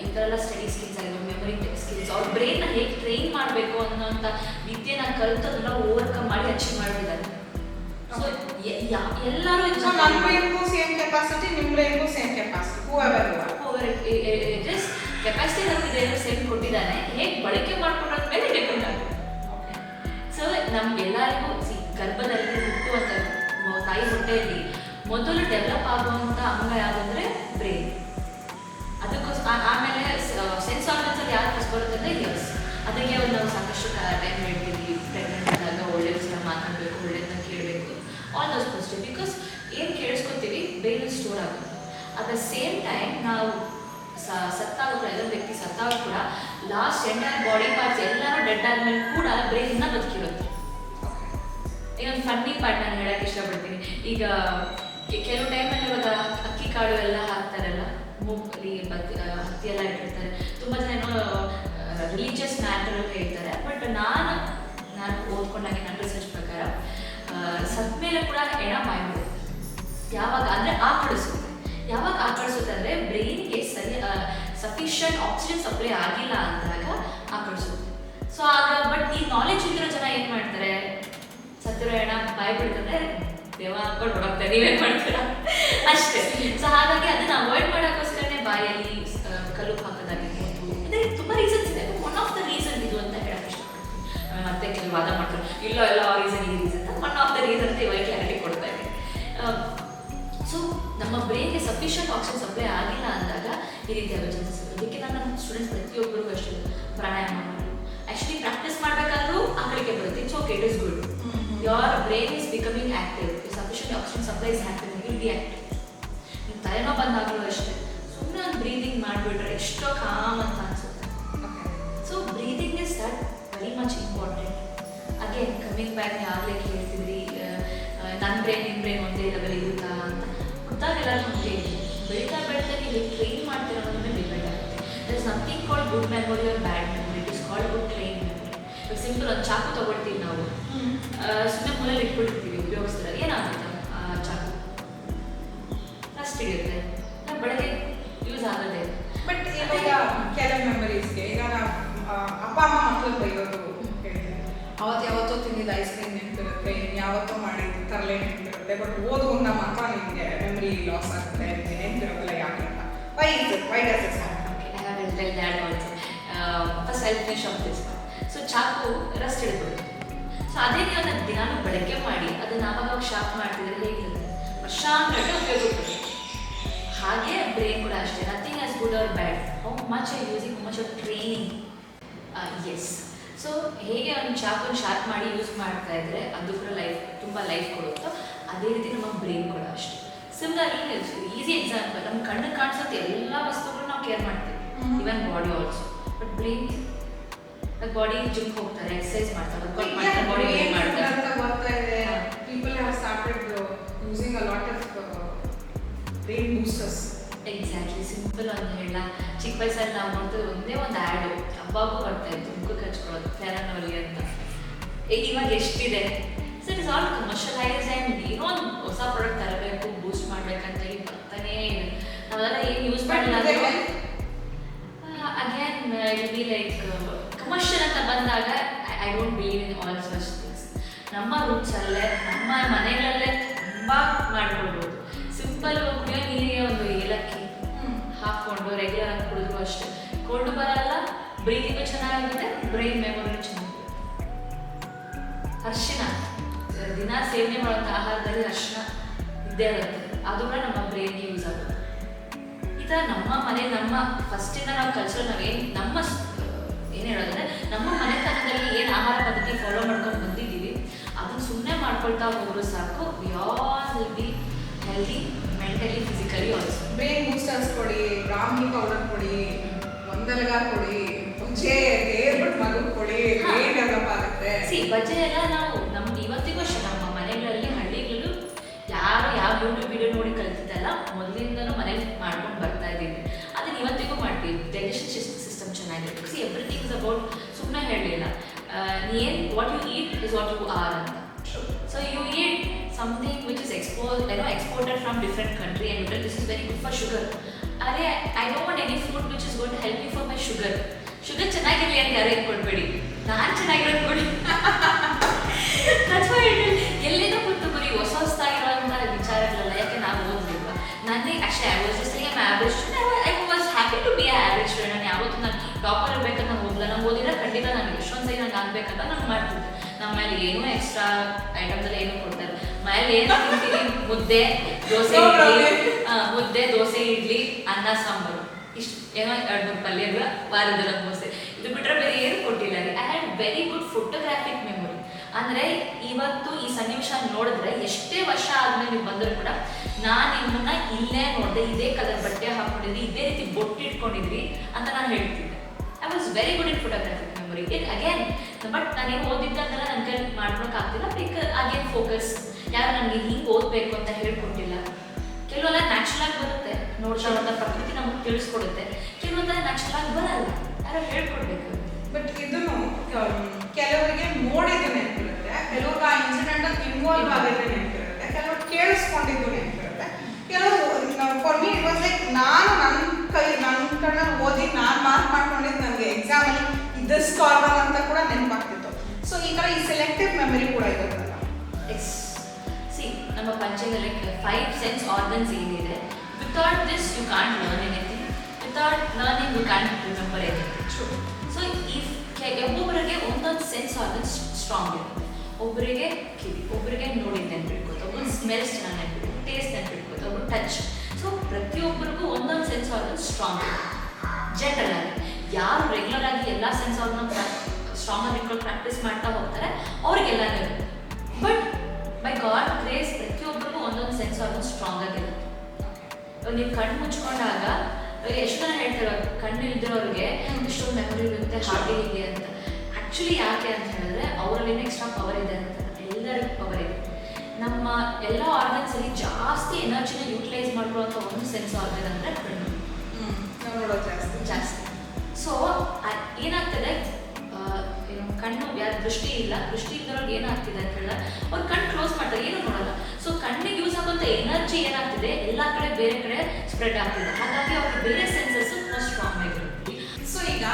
ಈ ಥರ ಎಲ್ಲ ಸ್ಟಡಿ ಸ್ಕಿಲ್ಸ್ ಆಗಿರೋ ಮೆಮೊರಿ ಸ್ಕಿಲ್ಸ್ ಅವ್ರ ಬ್ರೈನ್ನ ಹೇಗೆ ಟ್ರೈನ್ ಮಾಡಬೇಕು ಅನ್ನೋಂಥ ವಿದ್ಯೆನ ಕಲಿತು ಅದನ್ನ ಓವರ್ಕಮ್ ಮಾಡಿ ಅಚೀವ್ ಮಾಡಿದ್ದಾರೆ ಸೊ ಎಲ್ಲರೂ ಬ್ರೈನ್ಗೂ ಸೇಮ್ ಕೆಪಾಸಿಟಿ ನಿಮ್ಮ ಬ್ರೈನ್ಗೂ ಸೇಮ್ ಕೆಪಾಸಿಟಿ ಜಸ್ಟ್ ಕೆಪಾಸಿಟಿ ನಮಗೆ ಸೇಮ್ ಕೊಟ್ಟಿದ್ದಾನೆ ಹೇಗೆ ಬಳಕೆ ಮಾಡ್ಕೊಂಡ್ರೆ ಸೊ ನಮ್ಗೆಲ್ಲರಿಗೂ ಗರ್ಭದಲ್ಲಿ ಹುಟ್ಟುವಂಥ ತಾಯಿ ಹೊಟ್ಟೆಯಲ್ಲಿ ಮೊದಲು ಡೆವಲಪ್ ಆಗುವಂಥ ಅಂಗ ಯಾವುದಂದ್ರೆ ಬ್ರೈನ್ ಅದಕ್ಕೋಸ್ಕರ ಆಮೇಲೆ ಸೆನ್ಸ್ ಆರ್ಗನ್ಸಲ್ಲಿ ಯಾರು ಫಸ್ಟ್ ಬರುತ್ತೆ ಅಂದರೆ ಇಯರ್ಸ್ ಅದಕ್ಕೆ ಒಂದು ನಾವು ಸಾಕಷ್ಟು ಟೈಮ್ ಹೇಳ್ತೀವಿ. ಪ್ರೆಗ್ನೆಂಟ್ ಆದಾಗ ಒಳ್ಳೆ ವಿಷಯ ಮಾತಾಡಬೇಕು ಒಳ್ಳೆಯದನ್ನ ಕೇಳಬೇಕು. ಆಲ್ ದೋಸ್ ಫಸ್ಟ್ ಬಿಕಾಸ್ ಏನು ಕೇಳಿಸ್ಕೊತೀವಿ? ಬ್ರೈನ್ ಸ್ಟೋರ್ ಆಗುತ್ತೆ. ಅಟ್ ದ ಸೇಮ್ ಟೈಮ್ ನಾವು ಸತ್ತಾಗ ಕೂಡ, ಎಲ್ಲ ವ್ಯಕ್ತಿ ಸತ್ತಾಗ ಕೂಡ ಲಾಸ್ಟ್ ಎಂಟೈರ್ ಬಾಡಿ ಪಾರ್ಟ್ಸ್ ಎಲ್ಲರೂ ಡೆಡ್ ಆದ್ಮೇಲೆ ಕೂಡ ಬ್ರೈನ್ ಇನ್ನೂ ಬದುಕಿರುತ್ತೆ. ಒಂದು ಫನ್ನಿ ಪಾರ್ಟ್ ನಾನು ಹೇಳಕ್ಕೆ ಇಷ್ಟಪಡ್ತೀನಿ. ಈಗ ಕೆಲವು ಟೈಮಲ್ಲಿ ಇವಾಗ ಅಕ್ಕಿ ಕಾಳು ಎಲ್ಲ ಹಾಕ್ತಾರಲ್ಲ ಮೂಗಲಿ ಬತ್ತಿ ಹತ್ತಿ ಎಲ್ಲ ಇಟ್ಟಿರ್ತಾರೆ. ತುಂಬ ಜನ ಏನೋ ರಿಲಿಜಿಯಸ್ ಮ್ಯಾಟರ್ ಹೇಳ್ತಾರೆ. ಬಟ್ ನಾನು ನಾನು ಓದ್ಕೊಂಡಾಗೆ ನನ್ನ ರಿಸರ್ಚ್ ಪ್ರಕಾರ ಸತ್ ಮೇಲೆ ಕೂಡ ಎಣ ಮಾಡಿದೆ ಯಾವಾಗ ಅಂದರೆ ಆಕಳಿಸುತ್ತೆ ಯಾವಾಗ ಆಕಳಿಸುತ್ತೆ ಅಂದರೆ ಬ್ರೈನ್ಗೆ ಸರಿ ಸಫಿಷಿಯಂಟ್ ಆಕ್ಸಿಜನ್ ಸಪ್ಲೈ ಆಗಿಲ್ಲ ಅಂದಾಗ ಆಕಳಿಸುತ್ತೆ ಸೊ ಆಗ ಬಟ್ ಈ ನಾಲೆಜ್ ಇದ್ದಿರೋ ಜನ ಏನು ಮಾಡ್ತಾರೆ? ಸತ್ತಿರೋ ಹೆಣ ಬಾಯಿ ಬಿಡ್ತಂದ್ರೆ ದೇವ ಅನ್ಕೊಂಡು ಹೊಡೋಗ್ತಾರೆ ನೀವೇನ್ ಮಾಡ್ತೀರಾ? ಅಷ್ಟೇ. ಸೊ ಹಾಗಾಗಿ ಅದನ್ನ ಅವಾಯ್ಡ್ ಮಾಡೋಕ್ಕೋಸ್ಕರನೇ ಬಾಯಲ್ಲಿ ಆ, ಕಲ್ಲು ಹಾಕೋದಾಗಿರ್ಬೋದು. ಅಂದ್ರೆ ತುಂಬಾ ರೀಸನ್ಸ್ ಇದೆ. ಒನ್ ಆಫ್ ದ ರೀಸನ್ ಇದು ಅಂತ ಹೇಳಕ್ ಇಷ್ಟಪಡ್ತೀನಿ. ಮತ್ತೆ ಕೆಲವು ವಾದ ಮಾಡ್ತಾರೆ. ಇಲ್ಲ ಎಲ್ಲ ರೀಸನ್ ಈ reason one of the reason ಅಂತ ಇವಾಗ ಕ್ಲಾರಿಟಿ ಕೊಡ್ತಾ ಇದ್ದೀನಿ ಸೊ ನಮ್ಮ ಬ್ರೈನ್ಗೆ ಸಫಿಷಿಯಂಟ್ ಆಕ್ಸಿಜನ್ ಸಪ್ಲೈ ಆಗಿಲ್ಲ ಈ ರೀತಿ ಆಗೋ ಚಾನ್ಸಸ್ ಇರುತ್ತೆ ಅದಕ್ಕೆ ನಾನು ನಮ್ಮ ಸ್ಟೂಡೆಂಟ್ಸ್ ಪ್ರತಿಯೊಬ್ಬರಿಗೂ ಅಷ್ಟೇ ಪ್ರಾಣಾಯಾಮ ಮಾಡಿ ಆ್ಯಕ್ಚುಲಿ ಪ್ರಾಕ್ಟೀಸ್ ಮಾಡಬೇಕಾದ್ರೂ ಆಕಳಿಕೆ ಬರುತ್ತೆ. It's okay it is good your brain is becoming active sufficient oxygen supplies active will be active ನಿಮ್ಗೆ ತಲೆನೋ ಬಂದಾಗಲೂ ಅಷ್ಟೇ. ಸುಮ್ಮನೆ ಒಂದು ಬ್ರೀದಿಂಗ್ ಮಾಡಿಬಿಟ್ರೆ ಎಷ್ಟೋ ಕಾಮ್ ಅಂತ ಅನ್ಸುತ್ತೆ. So breathing is that very much important again coming back ಆಗಲೇ ಕೇಳ್ತಿದ್ರಿ ನನ್ನ ಬ್ರೈನ್ ನಿಮ್ಮ ಬ್ರೈನ್ ಒಂದೇ ಲೆವೆಲ್ ಇರುತ್ತಾ ಅಂತ. ಗೊತ್ತಾಗೆಲ್ಲ ನಮಗೆ. ಬೆಳೀತಾ ಬೆಳೀತಾ ನೀವು ಟ್ರೈನ್ ಮಾಡ್ತೀರೋ ಅನ್ನೋದನ್ನ ಡಿಪೆಂಡ್ ಆಗುತ್ತೆ. There nothing called good memory or bad memory it is called good train memory ಇವಾಗ ಸಿಂಪಲ್ ಒಂದು ಚಾಕು ತಗೊಳ್ತೀವಿ ನಾವು. ಸುಮ್ಮನೆ ಮೂಲಲ್ಲಿ ಇಟ್ಬಿಟ್ಟಿರ್ತೀವಿ ಉಪಯೋಗಿಸ್ತಾರೆ. ಏನಾಗುತ್ತೆ ಆ ಚಾಕು? ಫಸ್ಟ್ ಹಿಡಿಯುತ್ತೆ. ಬೆಳಗ್ಗೆ ಯೂಸ್ ಆಗುತ್ತೆ ಬಟ್ ಇವಾಗ ಕೆಲವು ಮೆಮೊರೀಸ್ಗೆ ಈಗ ನಾವು ಅಪ್ಪ ಅಮ್ಮ ಮಕ್ಕಳು ಬೈಯೋದು ಅವತ್ತು ಯಾವತ್ತೋ ತಿಂದಿದ್ದು ಐಸ್ ಕ್ರೀಮ್ ನೆನಪಿರುತ್ತೆ ಯಾವತ್ತೋ ಮಾಡಿದ್ದು ತರಲೆ ನೆನಪಿರುತ್ತೆ ಬಟ್ ಓದುವಂತ ಮಾತ್ರ ನಿಮಗೆ ಮೆಮರಿ ಲಾಸ್ ಆಗುತ್ತೆ ನೆನಪಿರೋದಿಲ್ಲ ಯಾಕೆ ಅಂತ. Why is it why does it I have will tell that also. First I'll finish off this one. So ಚಾಕು ರಸ್ಟ್ ಹಿಡಿದ್ಬಿಡುತ್ತೆ ಸೊ ಅದೇ ನೀವು ಅದನ್ನ ದಿನಾನು ಬಳಕೆ ಮಾಡಿ, ಅದನ್ನ ಆವಾಗ ಶಾರ್ಪ್ ಮಾಡ್ತಿದ್ರೆ ಹೇಗಿರುತ್ತೆ? ವರ್ಷಾಂತರ ಉಪಯೋಗಿಸ್ತದೆ ಹಾಗೆ ಬ್ರೈನ್ ಕೂಡ ಅಷ್ಟೇ. Nothing as good or bad how much I using how much of training yes so ಹೇಗೆ ಒಂದು ಚಾಕು ಶಾರ್ಪ್ ಮಾಡಿ ಯೂಸ್ ಮಾಡ್ತಾ ಇದ್ರೆ, ಅದು ಕೂಡ ಲೈಫ್ ತುಂಬ ಲೈಫ್ ಕೊಡುತ್ತೋ ಅದೇ ರೀತಿ ನಮ್ಮ ಬ್ರೈನ್ ಕೂಡ ಅಷ್ಟೇ. ಸಿಮಿಲರ್ ಈಸಿ ಎಕ್ಸಾಂಪಲ್ ನಮ್ಮ ಕಣ್ಣು ಕಾಣಿಸುತ್ತೆ ಎಲ್ಲ ವಸ್ತುಗಳು ನಾವು ಕೇರ್ ಮಾಡ್ತೀವಿ. Even body also but brain body gym ಹೋಗ್ತಾರೆ ಎಕ್ಸಸೈಸ್ ಮಾಡ್ತಾರೆ ವರ್ಕೌಟ್ ಮಾಡ್ತಾರೆ ಬಾಡಿ ಬಿಲ್ಡ್ ಮಾಡ್ತಾರೆ. ಅಂತ ಬರ್ತಾ ಇದೆ. People have started using a lot of brain boosters exactly simple ಅಂತ ಹೇಳ. ಚಿಕ್ಕ ವಯಸ್ಸಲ್ಲಿ ನಾವು ನೋಡ್ತೀವಿ ಒಂದೇ ಒಂದು ಆ್ಯಡ್ ಹಬ್ಬಕ್ಕೂ ಬರ್ತಾ ಇತ್ತು ಮುಖಕ್ಕೆ ಹಚ್ಕೊಳ್ಳೋದು ಫೇರ್ ಅಂತ. ಈಗ ಇವಾಗ ಎಷ್ಟಿದೆ? ಇಸ್ ಆಲ್ ಕಮರ್ಷಿಯಲೈಸ್ ಆ್ಯಂಡ್ ಏನೋ ಒಂದು ಹೊಸ ಪ್ರಾಡಕ್ಟ್ ತರಬೇಕು ಬೂಸ್ಟ್ ಮಾಡ್ಬೇಕಂತ ಹೇಳಿ ಬರ್ತಾನೇ ನಾವೆಲ್ಲ ಏನು ಯೂಸ್ ಮಾಡಿಲ್ಲ again it be like commercial ಅಂತ ಬಂದಾಗ I don't believe in all such things ನಮ್ಮ ರೂಟ್ಸ್ ಅಲ್ಲೇ ನಮ್ಮ ಮನೆಗಳಲ್ಲೇ ತುಂಬ ಮಾಡ್ಕೊಳ್ಬೋದು ಸಿಂಪಲ್ ಕುಡಿಯೋ ನೀರಿಗೆ ಒಂದು ಏಲಕ್ಕಿ ಹಾಕ್ಕೊಂಡು ರೆಗ್ಯುಲರ್ ಆಗಿ ಕುಡಿದ್ರು ಅಷ್ಟೇ. ಕೊಂಡು ಬರಲ್ಲ ಬ್ರೀತಿಗೂ ಚೆನ್ನಾಗಿದೆ ಬ್ರೈನ್ ಮೆಮೊರಿನೂ ಚೆನ್ನಾಗಿದೆ ಅರಿಶಿನ. ದಿನ ಸೇವನೆ ಮಾಡೋ ಆಹಾರದಲ್ಲಿ ಅಷ್ಟ ಇದ್ದೇ ಇರುತ್ತೆ. ಅದು ಕೂಡ ನಮ್ಮ ಬ್ರೈನ್ಗೆ ಯೂಸ್ ಆಗುತ್ತೆ. ಈ ಥರ ನಮ್ಮ ಮನೆ ನಮ್ಮ ಫಸ್ಟಿಂದ ನಾವು ಕಲ್ಚರ್ ಏನು ನಮ್ಮ ಏನು ಹೇಳೋದಂದ್ರೆ ನಮ್ಮ ಮನೆತನದಲ್ಲಿ ಏನು ಆಹಾರ ಪದ್ಧತಿ ಫಾಲೋ ಮಾಡ್ಕೊಂಡು ಬಂದಿದ್ದೀವಿ ಅದನ್ನು ಸುಮ್ಮನೆ ಮಾಡ್ಕೊಳ್ತಾ ಹೋದ್ರು ಸಾಕು. We all will be healthy mentally physically also brain boosters ಕೊಡಿ ಬ್ರಾಹ್ಮಿ ಪೌಡರ್ ಕೊಡಿ ಒಂದಲ್ಗ ಕೊಡಿ ಬಜ್ಜೆ ಏರ್ಬಿಟ್ಟು ಮಗು ಕೊಡಿ ಬ್ರೈನ್ ಡೆವಲಪ್ ಆಗುತ್ತೆ? ಸಿ ಬಜ್ಜೆ ಎಲ್ಲ ನಾವು ಇವತ್ತಿಗೂ ಅಷ್ಟೇ ನಮ್ಮ ಮನೆಗಳಲ್ಲಿ ಹಳ್ಳಿಗಳಲ್ಲೂ ಯಾರು ಯಾವ ಯೂಟ್ಯೂಬ್ ವಿಡಿಯೋ ನೋಡಿ ಕಲ್ತಿದ್ದಲ್ಲ ಮೊದಲಿಂದನೂ ಮನೇಲಿ ಮಾಡ್ಕೊಂಡು ಬರ್ತಾ ಇದ್ದೀವಿ. ಅದನ್ನ ಇವತ್ತಿಗೂ ಮಾಡ್ತೀವಿ. ಡೈಜೆಷನ್ ಸಿಸ್ಟಮ್ ಚೆನ್ನಾಗಿದೆ ಸಿ ಎವ್ರಿಥಿಂಗ್ ಇಸ್ ಅಬೌಟ್ ಸುಮ್ಮನೆ ಹೇಳಲಿಲ್ಲ ಏನು what you eat is what you are ಅಂತ. So you eat something which is you know, from different country and this is very good for sugar ಅರೆ I don't want any food which is got help you for my sugar sugar ಚೆನ್ನಾಗಿರಲಿ ಅಂತ ಯಾರೇ ಕೊಡಬೇಡಿ ನಾನು ಚೆನ್ನಾಗಿರೋದು ಕೊಡಿ. ಎಲ್ಲಿಂದ ಬಂತು ಬರೀ ಹೊಸ ಹೊಸದಾಗಿರುವಂಥ ವಿಚಾರಗಳಲ್ಲ ಯಾಕೆ ನಾವು ಓದಿಲ್ಲ ನನಗೆ ಅಷ್ಟೇ I was just like average I was happy to be student ನಾನು ಯಾವತ್ತೂ ನಾನು ಡಾಕ್ಟರ್ ಇರ್ಬೇಕಂತ ನಾನು ಓದಿಲ್ಲ ನಾನು ಓದಿದ್ರೆ ಖಂಡಿತ ನಾನು ಎಷ್ಟೊಂದು ಸರಿ ನಾನು ಆಗ್ಬೇಕಂತ ನಾನು ಮಾಡ್ತಿದ್ದೆ ನಮ್ಮ ಮೇಲೆ ಏನೂ ಎಕ್ಸ್ಟ್ರಾ ಐಟಮ್ಸ್ ಎಲ್ಲ ಏನೂ ಕೊಡ್ತಾರೆ. ಮನೇಲಿ ಏನು ತಿಂತೀವಿ ಮುದ್ದೆ ದೋಸೆ ಇಡ್ಲಿ ಮುದ್ದೆ ದೋಸೆ ಇಡ್ಲಿ ಅನ್ನ ಸಾಂಬಾರು. ಇಷ್ಟು ಏನೋ ಎರಡು ಮೂರು ಪಲ್ಯಗಳು ವಾರದಲ್ಲ ದೋಸೆ. ಇದು ಬಿಟ್ಟರೆ ಬೇರೆ ಏನು ಕೊಟ್ಟಿಲ್ಲ ರೀ. I had very good photographic memory ಅಂದರೆ ಇವತ್ತು ಈ ಸನ್ನಿವೇಶ ನೋಡಿದ್ರೆ ಎಷ್ಟೇ ವರ್ಷ ಆದ್ಮೇಲೆ ನೀವು ಬಂದರೂ ಕೂಡ ನಾನು ನಿಮ್ಮನ್ನ ಇಲ್ಲೇ ನೋಡಿದೆ, ಇದೇ ಕಲರ್ ಬಟ್ಟೆ ಹಾಕೊಂಡಿದ್ರಿ ಇದೇ ರೀತಿ ಬೊಟ್ಟು ಇಟ್ಕೊಂಡಿದ್ರಿ ಅಂತ ನಾನು ಹೇಳ್ತಿದ್ದೆ. I was very good in photographic memory it again but ನಾನೇನು ಓದಿದ್ದನ್ನೆಲ್ಲ ನನ್ನ ಕೈ ಮಾಡ್ಬೇಕು ಆಗ್ತಿಲ್ಲ. ಬಿಕ್ ಅಗೇನ್ ಫೋಕಸ್ ಯಾರು ನನಗೆ ಹಿಂಗೆ ಓದಬೇಕು ಅಂತ ಹೇಳ್ಕೊಟ್ಟಿಲ್ಲ. ಕೆಲವೆಲ್ಲ ನ್ಯಾಚುರಲ್ ಆಗಿ ಬರುತ್ತೆ. ನೋಡ್ತಾ ಪ್ರಕೃತಿ ನಮಗೆ ತಿಳಿಸ್ಕೊಡುತ್ತೆ. ಕೆಲವೊಂದೆಲ್ಲ ನ್ಯಾಚುರಲ್ ಆಗಿ ಬರಲ್ಲ. ಯಾರೋ ಹೇಳ್ಕೊಡ್ಬೇಕು. ಬಟ್ ಇದನ್ನು ಕೆಲವರಿಗೆ ಕೆಲವ್ರಿಗೆ ಆ ಇನ್ಸಿಡೆಂಟ್ ಅಲ್ಲಿ ಇನ್ವಾಲ್ವ್ ಆಗಿದ್ರೆ ನೆನಪಿರುತ್ತೆ ಕೆಲವ್ರು ಕೇಳಿಸ್ಕೊಂಡಿದ್ದು ನೆನಪಿರುತ್ತೆ ಕೆಲವು for me it was like ನಾನು ನನ್ನ ಕೈ ನನ್ನ ಕಣ್ಣಲ್ಲಿ ಓದಿ ನಾನು ಮಾರ್ಕ್ ಮಾಡ್ಕೊಂಡಿದ್ದು ನನಗೆ ಎಕ್ಸಾಮಲ್ಲಿ ದಿಸ್ ಕಾರ್ನರ್ ಅಂತ ಕೂಡ ನೆನಪಾಗ್ತಿತ್ತು. ಸೊ ಈ ಥರ ಈ ಸೆಲೆಕ್ಟಿವ್ ಮೆಮರಿ ಕೂಡ ಇರುತ್ತಲ್ಲ. ಎಸ್ ಸಿ ನಮ್ಮ ಪಂಚದಲ್ಲಿ ಫೈವ್ ಸೆನ್ಸ್ ಆರ್ಗನ್ಸ್ ಏನಿದೆ without this you can't learn anything without learning you can't remember anything so ಈ ಒಬ್ಬೊಬ್ಬರಿಗೆ ಒಂದೊಂದು ಸೆನ್ಸ್ ಆರ್ಗನ್ಸ್ ಸ್ಟ್ರಾಂಗ್ ಇರುತ್ತೆ. ಒಬ್ಬರಿಗೆ ಕಿವಿ ಒಬ್ಬರಿಗೆ ನೋಡಿ ನೆನ್ಪಿಡ್ಕೋದು ಒಬ್ಬರು ಸ್ಮೆಲ್ಸ್ ಚೆನ್ನಾಗಿ ನೆನ್ಪಿಡ್ಕೋದು ಟೇಸ್ಟ್ ನೆನ್ಪಿಡ್ಕೋದು ಒಬ್ಬರು ಟಚ್ ಸೊ ಪ್ರತಿಯೊಬ್ಬರಿಗೂ ಒಂದೊಂದು ಸೆನ್ಸ್ ಆರ್ಗನ್ ಸ್ಟ್ರಾಂಗ್ ಜನರಲ್ ಆಗಿ. ಯಾರು ರೆಗ್ಯುಲರ್ ಆಗಿ ಎಲ್ಲ ಸೆನ್ಸ್ ಆರ್ಗನ್ ಸ್ಟ್ರಾಂಗ್ ಆಗಿ ಇಟ್ಕೊಂಡು ಪ್ರಾಕ್ಟೀಸ್ ಮಾಡ್ತಾ ಹೋಗ್ತಾರೆ ಅವ್ರಿಗೆಲ್ಲ ಇರುತ್ತೆ. ಬಟ್ ಬೈ ಗಾಡ್ ಗ್ರೇಸ್ ಪ್ರತಿಯೊಬ್ಬರಿಗೂ ಒಂದೊಂದು ಸೆನ್ಸ್ ಆರ್ಗನ್ ಸ್ಟ್ರಾಂಗ್ ಆಗಿರುತ್ತೆ ನೀವು ಕಣ್ಣು ಮುಚ್ಕೊಂಡಾಗ ಎಷ್ಟು ಜನ ಹೇಳ್ತಾರೆ ಕಣ್ಣು ಇಲ್ದಿರೋರಿಗೆ ಇಷ್ಟೊಂದು ಮೆಮೊರಿ ಇರುತ್ತೆ ಹಾಗೆ ಹೀಗೆ ಅಂತ. ಆ್ಯಕ್ಚುಲಿ ಯಾಕೆ ಅಂತ ಹೇಳಿದ್ರೆ ಅವರಲ್ಲಿ ಎಕ್ಸ್ಟ್ರಾ ಪವರ್ ಇದೆ ಅಂತ. ಎಲ್ಲರಿಗೂ ಪವರ್ ಇದೆ. ನಮ್ಮ ಎಲ್ಲ ಆರ್ಗನ್ಸ್ ಅಲ್ಲಿ ಜಾಸ್ತಿ ಎನರ್ಜಿನ ಯೂಟಿಲೈಸ್ ಮಾಡಿಕೊಳ್ಳುವಂಥ ಒಂದು ಸೆನ್ಸ್ ಆರ್ಗನ್ ಅಂದರೆ ಕಣ್ಣು ಜಾಸ್ತಿ. ಜಾಸ್ತಿ. ಸೊ ಏನಾಗ್ತದೆ? ಏನು ಕಣ್ಣು ಯಾರು ದೃಷ್ಟಿ ಇಲ್ಲ. ದೃಷ್ಟಿ ಇದ್ದವ್ರಿಗೆ ಏನಾಗ್ತಿದೆ ಅಂತ ಹೇಳಿದ್ರೆ ಅವ್ರು ಕಣ್ಣು ಕ್ಲೋಸ್ ಮಾಡ್ತಾರೆ. ಏನು ನೋಡಲ್ಲ. ಸೊ ಕಣ್ಣಿಗೆ ಯೂಸ್ ಆಗುವಂಥ ಎನರ್ಜಿ ಏನಾಗ್ತಿದೆ? ಎಲ್ಲ ಕಡೆ ಬೇರೆ ಕಡೆ ಸ್ಪ್ರೆಡ್ ಆಗ್ತಿದೆ. ಹಾಗಾಗಿ ಅವ್ರಿಗೆ ಬೇರೆ ಸೆನ್ಸಸ್ ಸ್ಟ್ರಾಂಗ್ ಆಗಿರುತ್ತೆ. ಸೊ ಈಗ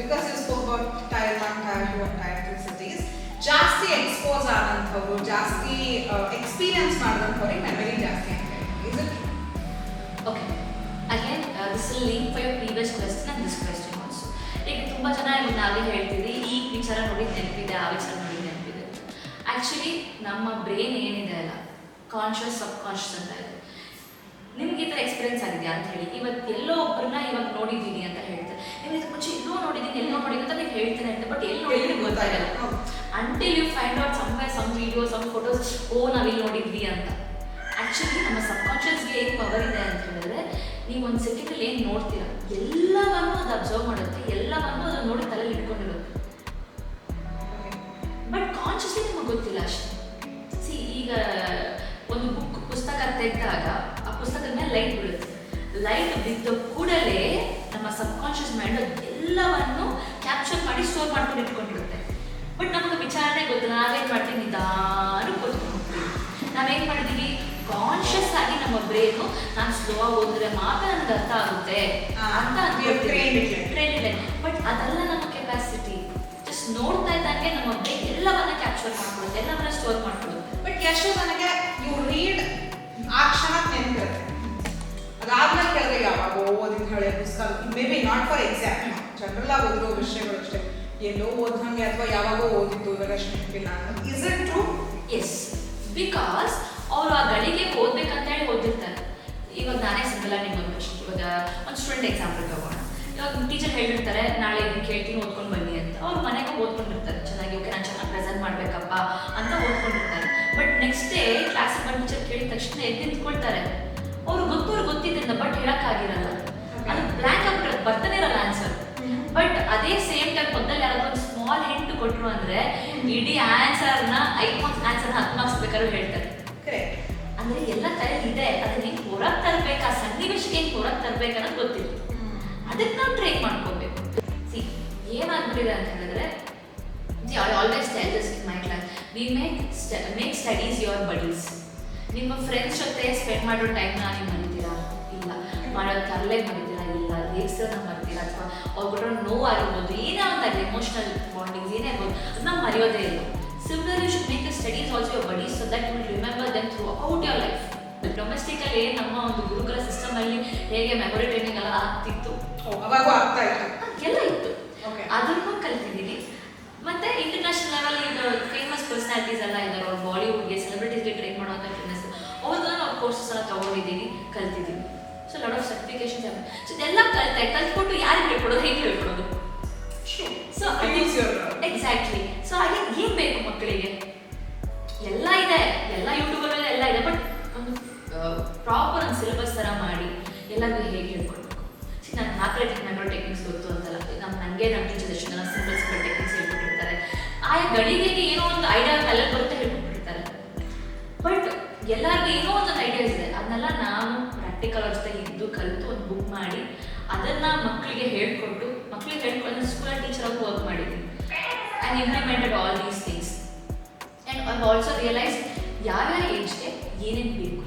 because you spoke tier one tier two tier three cities ಜಾಸ್ತಿ ಎಕ್ಸ್ಪೋಸ್ ಆದಂಥವ್ರು, ಜಾಸ್ತಿ ಎಕ್ಸ್ಪೀರಿಯನ್ಸ್ ಮಾಡಿದಂಥವ್ರಿಗೆ ಮೆಮರಿ ಜಾಸ್ತಿ ಅಂತ okay again this link your previous question and this question also ಈಗ ತುಂಬ ಜನ ನಾವೇ ಹೇಳ್ತೀವಿ ಈ ವಿಚಾರ ನೋಡಿ ನೆನಪಿದೆ, ಆ ವಿಚಾರ ನೋಡಿ ನೆನಪಿದೆ. ಆ್ಯಕ್ಚುಲಿ ನಮ್ಮ ಬ್ರೈನ್ ಏನಿದೆ ಅಲ್ಲ ಕಾನ್ಷಿಯಸ್ ಸಬ್ ಕಾನ್ಷಿಯಸ್ ಅಂತ ಇದೆ. ನಿಮ್ಗೆ ಈ ಥರ ಎಕ್ಸ್ಪೀರಿಯನ್ಸ್ ಆಗಿದೆಯಾ ಅಂತ ಹೇಳಿ. ಇವತ್ತು ಎಲ್ಲೋ ಒಬ್ಬರನ್ನ ಇವಾಗ ನೋಡಿದ್ದೀನಿ ಅಂತ ಹೇಳ್ತಾರೆ? ನೀವು ಇದಕ್ಕೆ ಮುಂಚೆ ಎಲ್ಲೋ ನೋಡಿದ್ದೀನಿ ಎಲ್ಲೋ ನೋಡಿದ್ದೀನಿ ಅಂತ ನೀವು ಹೇಳ್ತೀನಿ ಅಂತ ಬಟ್ ಎಲ್ಲಿ ನೋಡಿದ್ದೀನಿ ಗೊತ್ತಾಗಲ್ಲ until you find out some some video some photos ಓ ನಾವಿಲ್ಲಿ ನೋಡಿದ್ವಿ ಅಂತ. ಆ್ಯಕ್ಚುಲಿ ನಮ್ಮ ಸಬ್ಕಾನ್ಷಿಯಸ್ಗೆ ಏನು ಪವರ್ ಇದೆ ಅಂತ ಹೇಳಿದ್ರೆ ನೀವು ಒಂದು ಸೆಕೆಂಡಲ್ಲಿ ಏನು ನೋಡ್ತೀರಾ? ಎಲ್ಲವನ್ನೂ ಅದು ಅಬ್ಸರ್ವ್ ಮಾಡುತ್ತೆ ಎಲ್ಲವನ್ನೂ ಅದು ನೋಡಿ ತಲೆಯಲ್ಲಿ ಇಟ್ಕೊಂಡಿರುತ್ತೆ ಬಟ್ ಕಾನ್ಷಿಯಸ್ಲಿ ನಿಮಗೆ ಗೊತ್ತಿಲ್ಲ ಅಷ್ಟೇ. ಸಿ ಈಗ ಒಂದು ಬುಕ್ ಪುಸ್ತಕ ತೆಗೆದಾಗ ಆ ಪುಸ್ತಕದ ಮೇಲೆ ಲೈಟ್ ಬೀಳುತ್ತೆ. ಲೈಟ್ ಬಿದ್ದ ಕೂಡಲೇ ನಮ್ಮ ಸಬ್ಕಾನ್ಷಿಯಸ್ ಮೈಂಡ್ ಎಲ್ಲವನ್ನು ಕ್ಯಾಪ್ಚರ್ ಮಾಡಿ ಸ್ಟೋರ್ ಮಾಡ್ಕೊಂಡು ಇಟ್ಕೊಂಡಿರುತ್ತೆ. ಬಟ್ ನಮಗೆ ವಿಚಾರಣೆ ಗೊತ್ತಿಲ್ಲ ನಾವೇನು ಮಾಡ್ತೀವಿ? ನಿಧಾನ ಕೂತ್ಕೊಂಡು ಹೋಗ್ತೀವಿ ನಾವೇನು ಮಾಡಿದೀವಿ? ಕಾನ್ಷಿಯಸ್ ಆಗಿ ನಮ್ಮ ಬ್ರೇನು ನಾನು ಸ್ಲೋ ಆಗಿ ಓದಿದ್ರೆ ಮಾತ್ರ ನನಗೆ ಅರ್ಥ ಆಗುತ್ತೆ. ಅಂತ ಟ್ರೈನ್ ಇದೆ ಬಟ್ ಅದೆಲ್ಲ ನಮ್ಮ ಕೆಪಾಸಿಟಿ ಜಸ್ಟ್ ನೋಡ್ತಾ ಇದ್ದಂಗೆ ನಮ್ಮ ಬ್ರೇನ್ ಎಲ್ಲವನ್ನ ಕ್ಯಾಪ್ಚರ್ ಮಾಡ್ಕೊಡುತ್ತೆ ಎಲ್ಲವನ್ನ ಸ್ಟೋರ್ ಮಾಡ್ಕೊಡುತ್ತೆ. ಬಟ್ ಎಷ್ಟೋ ನನಗೆ ಯು ರೀಡ್ ಆ ಕ್ಷಣ ನೆನಪಿರುತ್ತೆ. ಅದಾದ್ಮೇಲೆ ಕೇಳಿದ್ರೆ ಯಾವಾಗ ಓದಿದ ಹಳೆ ಪುಸ್ತಕ maybe not for exact general ಆಗಿ ಓದಿರೋ ವಿಷಯಗಳು ಅಷ್ಟೇ. ಎಲ್ಲೋ ಓದಂಗೆ ಅಥವಾ ಯಾವಾಗೋ ಓದಿದ್ದು ನೆನಪಿಲ್ಲ is it true yes because ಅವರು ಆ ಗಳಿಗೆ ಓದ್ಬೇಕಂತ ಹೇಳಿ ಓದಿರ್ತಾರೆ ಇವಾಗ ನಾನೇ ಆಗಿ ನಿಮ್ಗೆ ಪ್ರಶ್ನೆ ಇವಾಗ ಒಂದು ಸ್ಟೂಡೆಂಟ್ ಎಕ್ಸಾಂಪಲ್ ತಗೋಣ. ಇವಾಗ ಟೀಚರ್ ಹೇಳಿರ್ತಾರೆ ನಾಳೆ ಇದನ್ನು ಕೇಳ್ತೀನಿ, ಓದ್ಕೊಂಡು ಬನ್ನಿ ಅಂತ. ಅವ್ರು ಮನೆಗೆ ಓದ್ಕೊಂಡಿರ್ತಾರೆ. ಚೆನ್ನಾಗಿ, ಓಕೆ, ನಾನು ಚೆನ್ನಾಗಿ ಪ್ರೆಸೆಂಟ್ ಮಾಡಬೇಕಪ್ಪ ಅಂತ ಓದ್ಕೊಂಡಿರ್ತಾರೆ. ಬಟ್ ನೆಕ್ಸ್ಟ್ ಡೇ ಕ್ಲಾಸಿಗೆ ಬಂದು ಟೀಚರ್ ಕೇಳಿದ ತಕ್ಷಣ ಎದ್ದು ನಿಂತ್ಕೊಳ್ತಾರೆ. ಅವ್ರು ಗೊತ್ತು ಅವ್ರಿಗೆ ಗೊತ್ತಿದ್ದರಿಂದ ಬಟ್ ಹೇಳಕ್ಕಾಗಿರಲ್ಲ. ಅದೇ ಸೇಮ್ ಟೈಪ್ ಮೊದಲು ಯಾರಾದ್ರೂ ಒಂದು ಸ್ಮಾಲ್ ಹಿಂಟ್ ಕೊಟ್ಟರು ಅಂದ್ರೆ ಇಡೀ ಆನ್ಸರ್ನ ಐದು ಮಾರ್ಕ್ಸ್ ಆನ್ಸರ್ನ ಹತ್ತು ಮಾರ್ಕ್ಸ್ ಬೇಕಾದ್ರೂ ಹೇಳ್ತಾರೆ. ಕರೆಕ್ಟ್ ಅಂದ್ರೆ ಎಲ್ಲ ತಲೆ ಇದೆ ಅದನ್ನ ಹೆಂಗ್ ಹೊರಗ್ ತರ್ಬೇಕು ಆ ಸನ್ನಿವೇಶಕ್ಕೆ ಹೆಂಗ್ ಹೊರಗ್ ತರ್ಬೇಕು ಅನ್ನೋದು ಗೊತ್ತಿಲ್ಲ. ಅದಕ್ಕೆ ನಾವು ಟ್ರೈ ಮಾಡ್ಕೋಬೇಕು. ಸಿ ಏನಾಗ್ಬಿಟ್ಟಿದೆ ಅಂತ ಹೇಳಿದ್ರೆ G I always tell this in my class we make make studies your buddies ನಿಮ್ಮ ಫ್ರೆಂಡ್ಸ್ ಜೊತೆ ಸ್ಪೆಂಡ್ ಮಾಡೋ ಟೈಮ್ನ ನೀವು ಮರಿತೀರಾ ಇಲ್ಲ. ಮಾಡೋ ತರಲೇ ಮರಿತೀರಾ ಇಲ್ಲ ರೇಗ್ಸನ್ನ ಮಾಡ್ತೀರ ಅಥವಾ ಅವ್ರು ಕೊಟ್ಟರೆ ನೋವು ಆಗಿರ್ಬೋದು ಏನೇ ಒಂದಾಗಲಿ ಎಮೋಷನಲ್ ಬಾಂಡಿಂಗ್ಸ್ ಏನೇ ಅದು ಅದನ್ನ ಮರೆಯೋದೇ ಇಲ್ಲ. Similar you should make the studies also your buddies so that will remember then throughout your life domestically ನಮ್ಮ ಒಂದು ಗುರುಕುಲ ಸಿಸ್ಟಮಲ್ಲಿ ಹೇಗೆ ಮೆಮೊರಿ ಟ್ರೈನಿಂಗ್ ಎಲ್ಲ ಆಗ್ತಿತ್ತು? ಅವಾಗ ಆಗ್ತಾ ಇತ್ತು. ಎಲ್ಲ ಇತ್ತು. ಅದನ್ನು ಕಲ್ತಿದ್ದೀನಿ. ಮತ್ತೆ ಇಂಟರ್ನ್ಯಾಷನಲ್ ಲೆವೆಲ್ ಈಗ ಫೇಮಸ್ ಪರ್ಸನಾಲಿಟೀಸ್ ಎಲ್ಲ ಇದ್ದಾರೆ ಅವ್ರು ಬಾಲಿವುಡ್ಗೆ ಸೆಲೆಬ್ರಿಟೀಸ್ಗೆ ಟ್ರೈನ್ ಮಾಡುವಂಥ ಫಿಟ್ನೆಸ್ ಅವ್ರದ್ದು ನಾವು ಕೋರ್ಸಸ್ ಎಲ್ಲ ತಗೊಂಡಿದ್ದೀನಿ ಕಲ್ತಿದ್ದೀನಿ. ಲಾಟ್ ಆಫ್ ಸರ್ಟಿಫಿಕೇಶನ್ಸ್ ಸೊ ಇದೆಲ್ಲ ಕಲಿತೆ ಯಾರಿಗೆ ಹೇಳ್ಕೊಡೋದು? ಹೇಗೆ ಹೇಳ್ಕೊಡೋದು? ಸೊ ಎಕ್ಸಾಕ್ಟ್ಲಿ ಸೊ ಹಾಗೆ ಏನ್ ಬೇಕು ಮಕ್ಕಳಿಗೆ? ಎಲ್ಲ ಇದೆ. ಎಲ್ಲ ಯೂಟ್ಯೂಬಲ್ಲಿ ಎಲ್ಲ ಇದೆ. ಬಟ್ ಒಂದು ಪ್ರಾಪರ್ ಒಂದು ಸಿಲೆಬಸ್ ಥರ ಮಾಡಿ ಎಲ್ಲರಿಗೂ ಹೇಗೆ ಹೇಳ್ಕೊಡ್ಬೇಕು? ನಾನು ನಾಲ್ಕೈದು ಮೆಮೊರಿ ಟೆಕ್ನಿಕ್ಸ್ ಗೊತ್ತು ಅಂತಲ್ಲ. ನಮ್ಮ ನನಗೆ ನಮ್ಮ ಟೀಚರ್ ಎಷ್ಟು ಜನ ಸಿಂಪಲ್ ಸಿಂಪಲ್ ಟೆಕ್ನಿಕ್ಸ್ ಹೇಳ್ಕೊಟ್ಟಿರ್ತಾರೆ. ಆಯಾ ಗಳಿಗೆಗೆ ಏನೋ ಒಂದು ಐಡಿಯಾ ತಲೆ ಬರುತ್ತೆ ಹೇಳ್ಕೊಟ್ಟಿರ್ತಾರೆ. ಬಟ್ ಎಲ್ಲರಿಗೂ ಏನೋ ಒಂದು ಐಡಿಯಾಸ್ ಇದೆ. ಅದನ್ನೆಲ್ಲ ನಾವು ಪ್ರಾಕ್ಟಿಕಲ್ ಇದ್ದು ಕಲಿತು ಒಂದು ಬುಕ್ ಮಾಡಿ, ಅದನ್ನು ಮಕ್ಕಳಿಗೆ ಹೇಳ್ಕೊಟ್ಟು ಮಕ್ಕಳಿಗೆ ಹೇಳ್ಕೊಂಡು ಸ್ಕೂಲ್ ಟೀಚರ್ ಆಗಿ ವರ್ಕ್ ಮಾಡಿದ್ದೀನಿ and implemented all these things and I also realise ಯಾವ್ಯಾವ ಏಜ್ಗೆ ಏನೇನು ಬೇಕು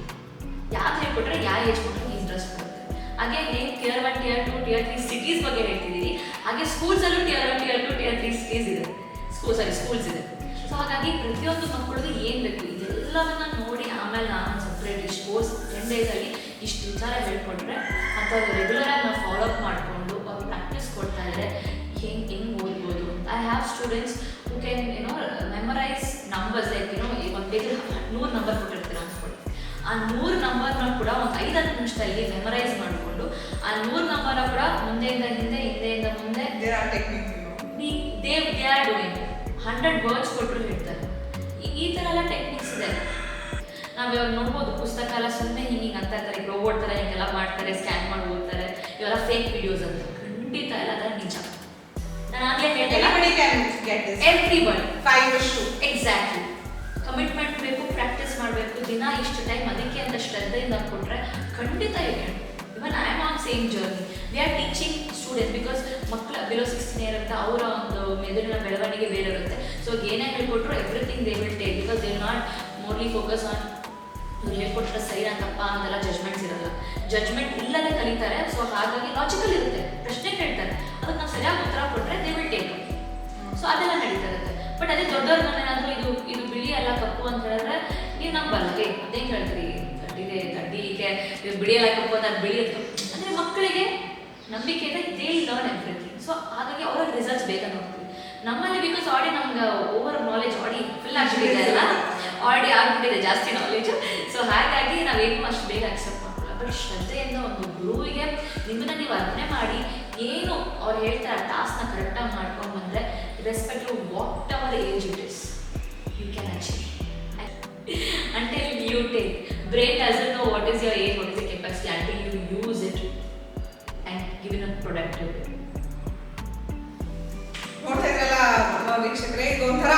ಯಾವ್ದು ಹೇಳ್ಕೊಟ್ರೆ ಯಾವ ಏಜ್ ಕೊಟ್ಟರೆ ಇಂಟ್ರೆಸ್ಟ್ ಬರುತ್ತೆ. ಹಾಗೆ ಏನು tier one tier two tier three cities ಬಗ್ಗೆ ಹೇಳ್ತಿದ್ದೀರಿ ಹಾಗೆ ಸ್ಕೂಲ್ಸಲ್ಲೂ tier one tier two tier three cities ಇದೆ. ಸ್ಕೂಲ್ ಸಾರಿ ಸ್ಕೂಲ್ಸ್ ಇದೆ. ಸೊ ಹಾಗಾಗಿ ಪ್ರತಿಯೊಂದು ಮಕ್ಕಳಿಗೆ ಏನು ಬೇಕು, ಇದೆಲ್ಲವನ್ನ ನೋಡಿ ಆಮೇಲೆ ನಾನು ಸಪ್ರೇಟ್ ಈ ಕೋರ್ಸ್ ಟೆನ್ ಡೇಸಲ್ಲಿ ಇಷ್ಟು ವಿಚಾರ ಹೇಳ್ಕೊಟ್ರೆ ಅಥವಾ ರೆಗ್ಯುಲರ್ ಆಗಿ ನಾವು ಫಾಲೋ ಅಪ್ ಮಾಡಿಕೊಂಡು ಅವ್ರು ಪ್ರಾಕ್ಟೀಸ್ ಕೊಡ್ತಾ ಇದ್ದಾರೆ ಹೆಂಗೆ ಹೆಂಗೆ ಓದ್ಬೋದು I have students who can ಏನೋ ಮೆಮರೈಸ್ ನಂಬರ್ಸ್ ಲೈಕ್ ಏನೋ ಒಂದು ಪೇಜಲ್ಲಿ ನೂರು ನಂಬರ್ ಕೊಟ್ಟಿರ್ತೀರ ಅಂದ್ಕೊಳ್ಳಿ ಆ ನೂರು ನಂಬರ್ನ ಕೂಡ ಒಂದು ಐದು ಹತ್ತು ನಿಮಿಷದಲ್ಲಿ ಮೆಮರೈಸ್ ಮಾಡಿಕೊಂಡು ಆ ನೂರು ನಂಬರ್ನ ಕೂಡ ಮುಂದೆಯಿಂದ ಹಿಂದೆ ಹಿಂದೆಯಿಂದ ಮುಂದೆ they they are doing hundred words ಕೊಟ್ಟರು ಹೇಳ್ತಾರೆ. ಈ ಥರ ಎಲ್ಲ ಟೆಕ್ನಿಕ್ಸ್ ಇದೆ. ನಾವು ಇವಾಗ ನೋಡ್ಬೋದು ಪುಸ್ತಕ ಎಲ್ಲ ಸುಮ್ಮನೆ ಹಿಂಗೆ ಹಿಂಗೆ ಅಂತ ಇರ್ತಾರೆ. ರೋಬೋಟ್ ಥರ ಹಿಂಗೆಲ್ಲ ಮಾಡ್ತಾರೆ ಸ್ಕ್ಯಾನ್ ಮಾಡಿ ಹೋಗ್ತಾರೆ ಇವೆಲ್ಲ ಫೇಕ್ ವಿಡಿಯೋಸ್ ಅಂತ. ಖಂಡಿತ ಎಲ್ಲ ಅದರ ನಿಜ. ನಾನು ಆಗಲೇ ಎವ್ರಿ ಫೈವ್ ಎಕ್ಸಾಕ್ಟ್ಲಿ ಕಮಿಟ್ಮೆಂಟ್ ಬೇಕು ಪ್ರಾಕ್ಟೀಸ್ ಮಾಡಬೇಕು. ದಿನ ಇಷ್ಟು ಟೈಮ್ ಅದಕ್ಕೆ ಅಂತ ಶ್ರದ್ಧೆಯಿಂದ ಕೊಟ್ಟರೆ ಖಂಡಿತ ಇದೆ even I am on same journey we are teaching student because ಮಕ್ಕಳ ಬಿಲೋ ಸಿಕ್ಸ್ಟೀನ್ ಇರುತ್ತೆ ಅವರ ಒಂದು ಮೆದುಳಿನ ಬೆಳವಣಿಗೆ ಬೇರೆ ಇರುತ್ತೆ. ಸೊ ಏನೇ ಹೇಳ್ಕೊಟ್ರು everything they will take because they not merely focus on ಇವ್ರು ಹೇಳ್ಕೊಟ್ರೆ ಸರಿ ತಪ್ಪ ಅನ್ನೋದೆಲ್ಲ ಜಜ್ಮೆಂಟ್ಸ್ ಇರಲ್ಲ. ಜಜ್ಮೆಂಟ್ ಇಲ್ಲದೆ ಕಲಿತಾರೆ ಸೊ ಹಾಗಾಗಿ ಲಾಜಿಕಲ್ ಇರುತ್ತೆ. ಪ್ರಶ್ನೆ ಕೇಳ್ತಾರೆ. ಅದಕ್ಕೆ ನಾವು ಸರಿಯಾಗಿ ಉತ್ತರ ಕೊಟ್ಟರೆ ದೇ ವಿಲ್ ಟೇಕ್ ಸೊ ಅದೆಲ್ಲ ನಡೀತಾ ಇರುತ್ತೆ. ಬಟ್ ಅದೇ ದೊಡ್ಡವ್ರ ಮನೇನಾದ್ರೂ ಇದು ಇದು ಬಿಳಿ ಅಲ್ಲ ಕಪ್ಪು ಅಂತ ಹೇಳಿದ್ರೆ, ನೀವು ನಂಬಲ್ಲ ಏ ಅದೇನು ಹೇಳ್ತೀರಿ? ಗಡ್ಡಿಗೆ ಇದೆ ಇದು ಬಿಳಿ ಅಲ್ಲ ಕಪ್ಪು ಅಂತ ಬಿಳಿ ಅಂತ ಅಂದರೆ ಮಕ್ಕಳಿಗೆ ನಂಬಿಕೆ ಇದೆ ದೇ ಲರ್ನ್ ಎವ್ರಿಥಿಂಗ್ ಸೊ ಹಾಗಾಗಿ ಅವ್ರಿಗೆ ರಿಸಲ್ಟ್ಸ್ ನೋಡ್ತೀವಿ ನಮ್ಮಲ್ಲಿ ಬಿಕಾಸ್ ಆಡಿ ನಮ್ಗೆ ಓವರ್ ನಾಲೆಜ್ ಆಡಿ ಫುಲ್ ಆಗಿಬಿಟ್ಟಿದೆ ಅಲ್ಲ ಆಲ್ರೆಡಿ ಆಗಿಬಿಟ್ಟಿದೆ ಜಾಸ್ತಿ ನಾಲೆಜ್ ಸೊ ಹಾಗಾಗಿ ನಾವೇನು ಅಷ್ಟು ಬೇಗ ಅಕ್ಸೆಪ್ಟ್ ಮಾಡಲ್ಲ ಬಟ್ ಶ್ರದ್ಧೆಯಿಂದ ಒಂದು ಗುರುವಿಗೆ ನಿಮ್ಮನ್ನ ನೀವು ಅರ್ಪಣೆ ಮಾಡಿ ಏನು ಅವ್ರು ಹೇಳ್ತಾರೆ ಟಾಸ್ಕ್ನ ಕರೆಕ್ಟಾಗಿ ಮಾಡ್ಕೊಂಡು ಬಂದರೆ to what our age it is you can achieve until you take brain doesn't know what is your age what is capacity until you use it and give a way. ನೋಡ್ತಾ ಇದ್ರಲ್ಲ ವೀಕ್ಷಕರೇ, ಇದು ಒಂಥರ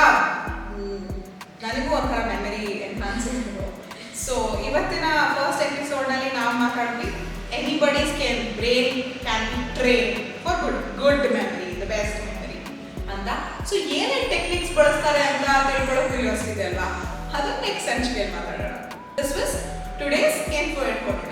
ನನಗೂ ಒಂಥರ ಮೆಮರಿ ಎನ್ಹಾನ್ಸಿಂಗ್ ಸೊ ಇವತ್ತಿನ ಫಸ್ಟ್ ಎಪಿಸೋಡ್ನಲ್ಲಿ ನಾವು ಮಾತಾಡ್ತೀವಿ anybody's can brain can be train for good good memory the best memory ಅಂತ. ಸೊ ಏನೇನು ಟೆಕ್ನಿಕ್ಸ್ ಬಳಸ್ತಾರೆ ಅಂತ ತಿಳ್ಕೊಳ್ಳೋ ಕ್ಯೂರಿಯಾಸಿಟಿ ಅಲ್ವಾ? ಅದು ನೆಕ್ಸ್ಟ್ ಸಂಚಿಕೆಯಲ್ಲಿ ಮಾತಾಡೋಣ. This was today's info ಇನ್ಫೋರ್ಟ್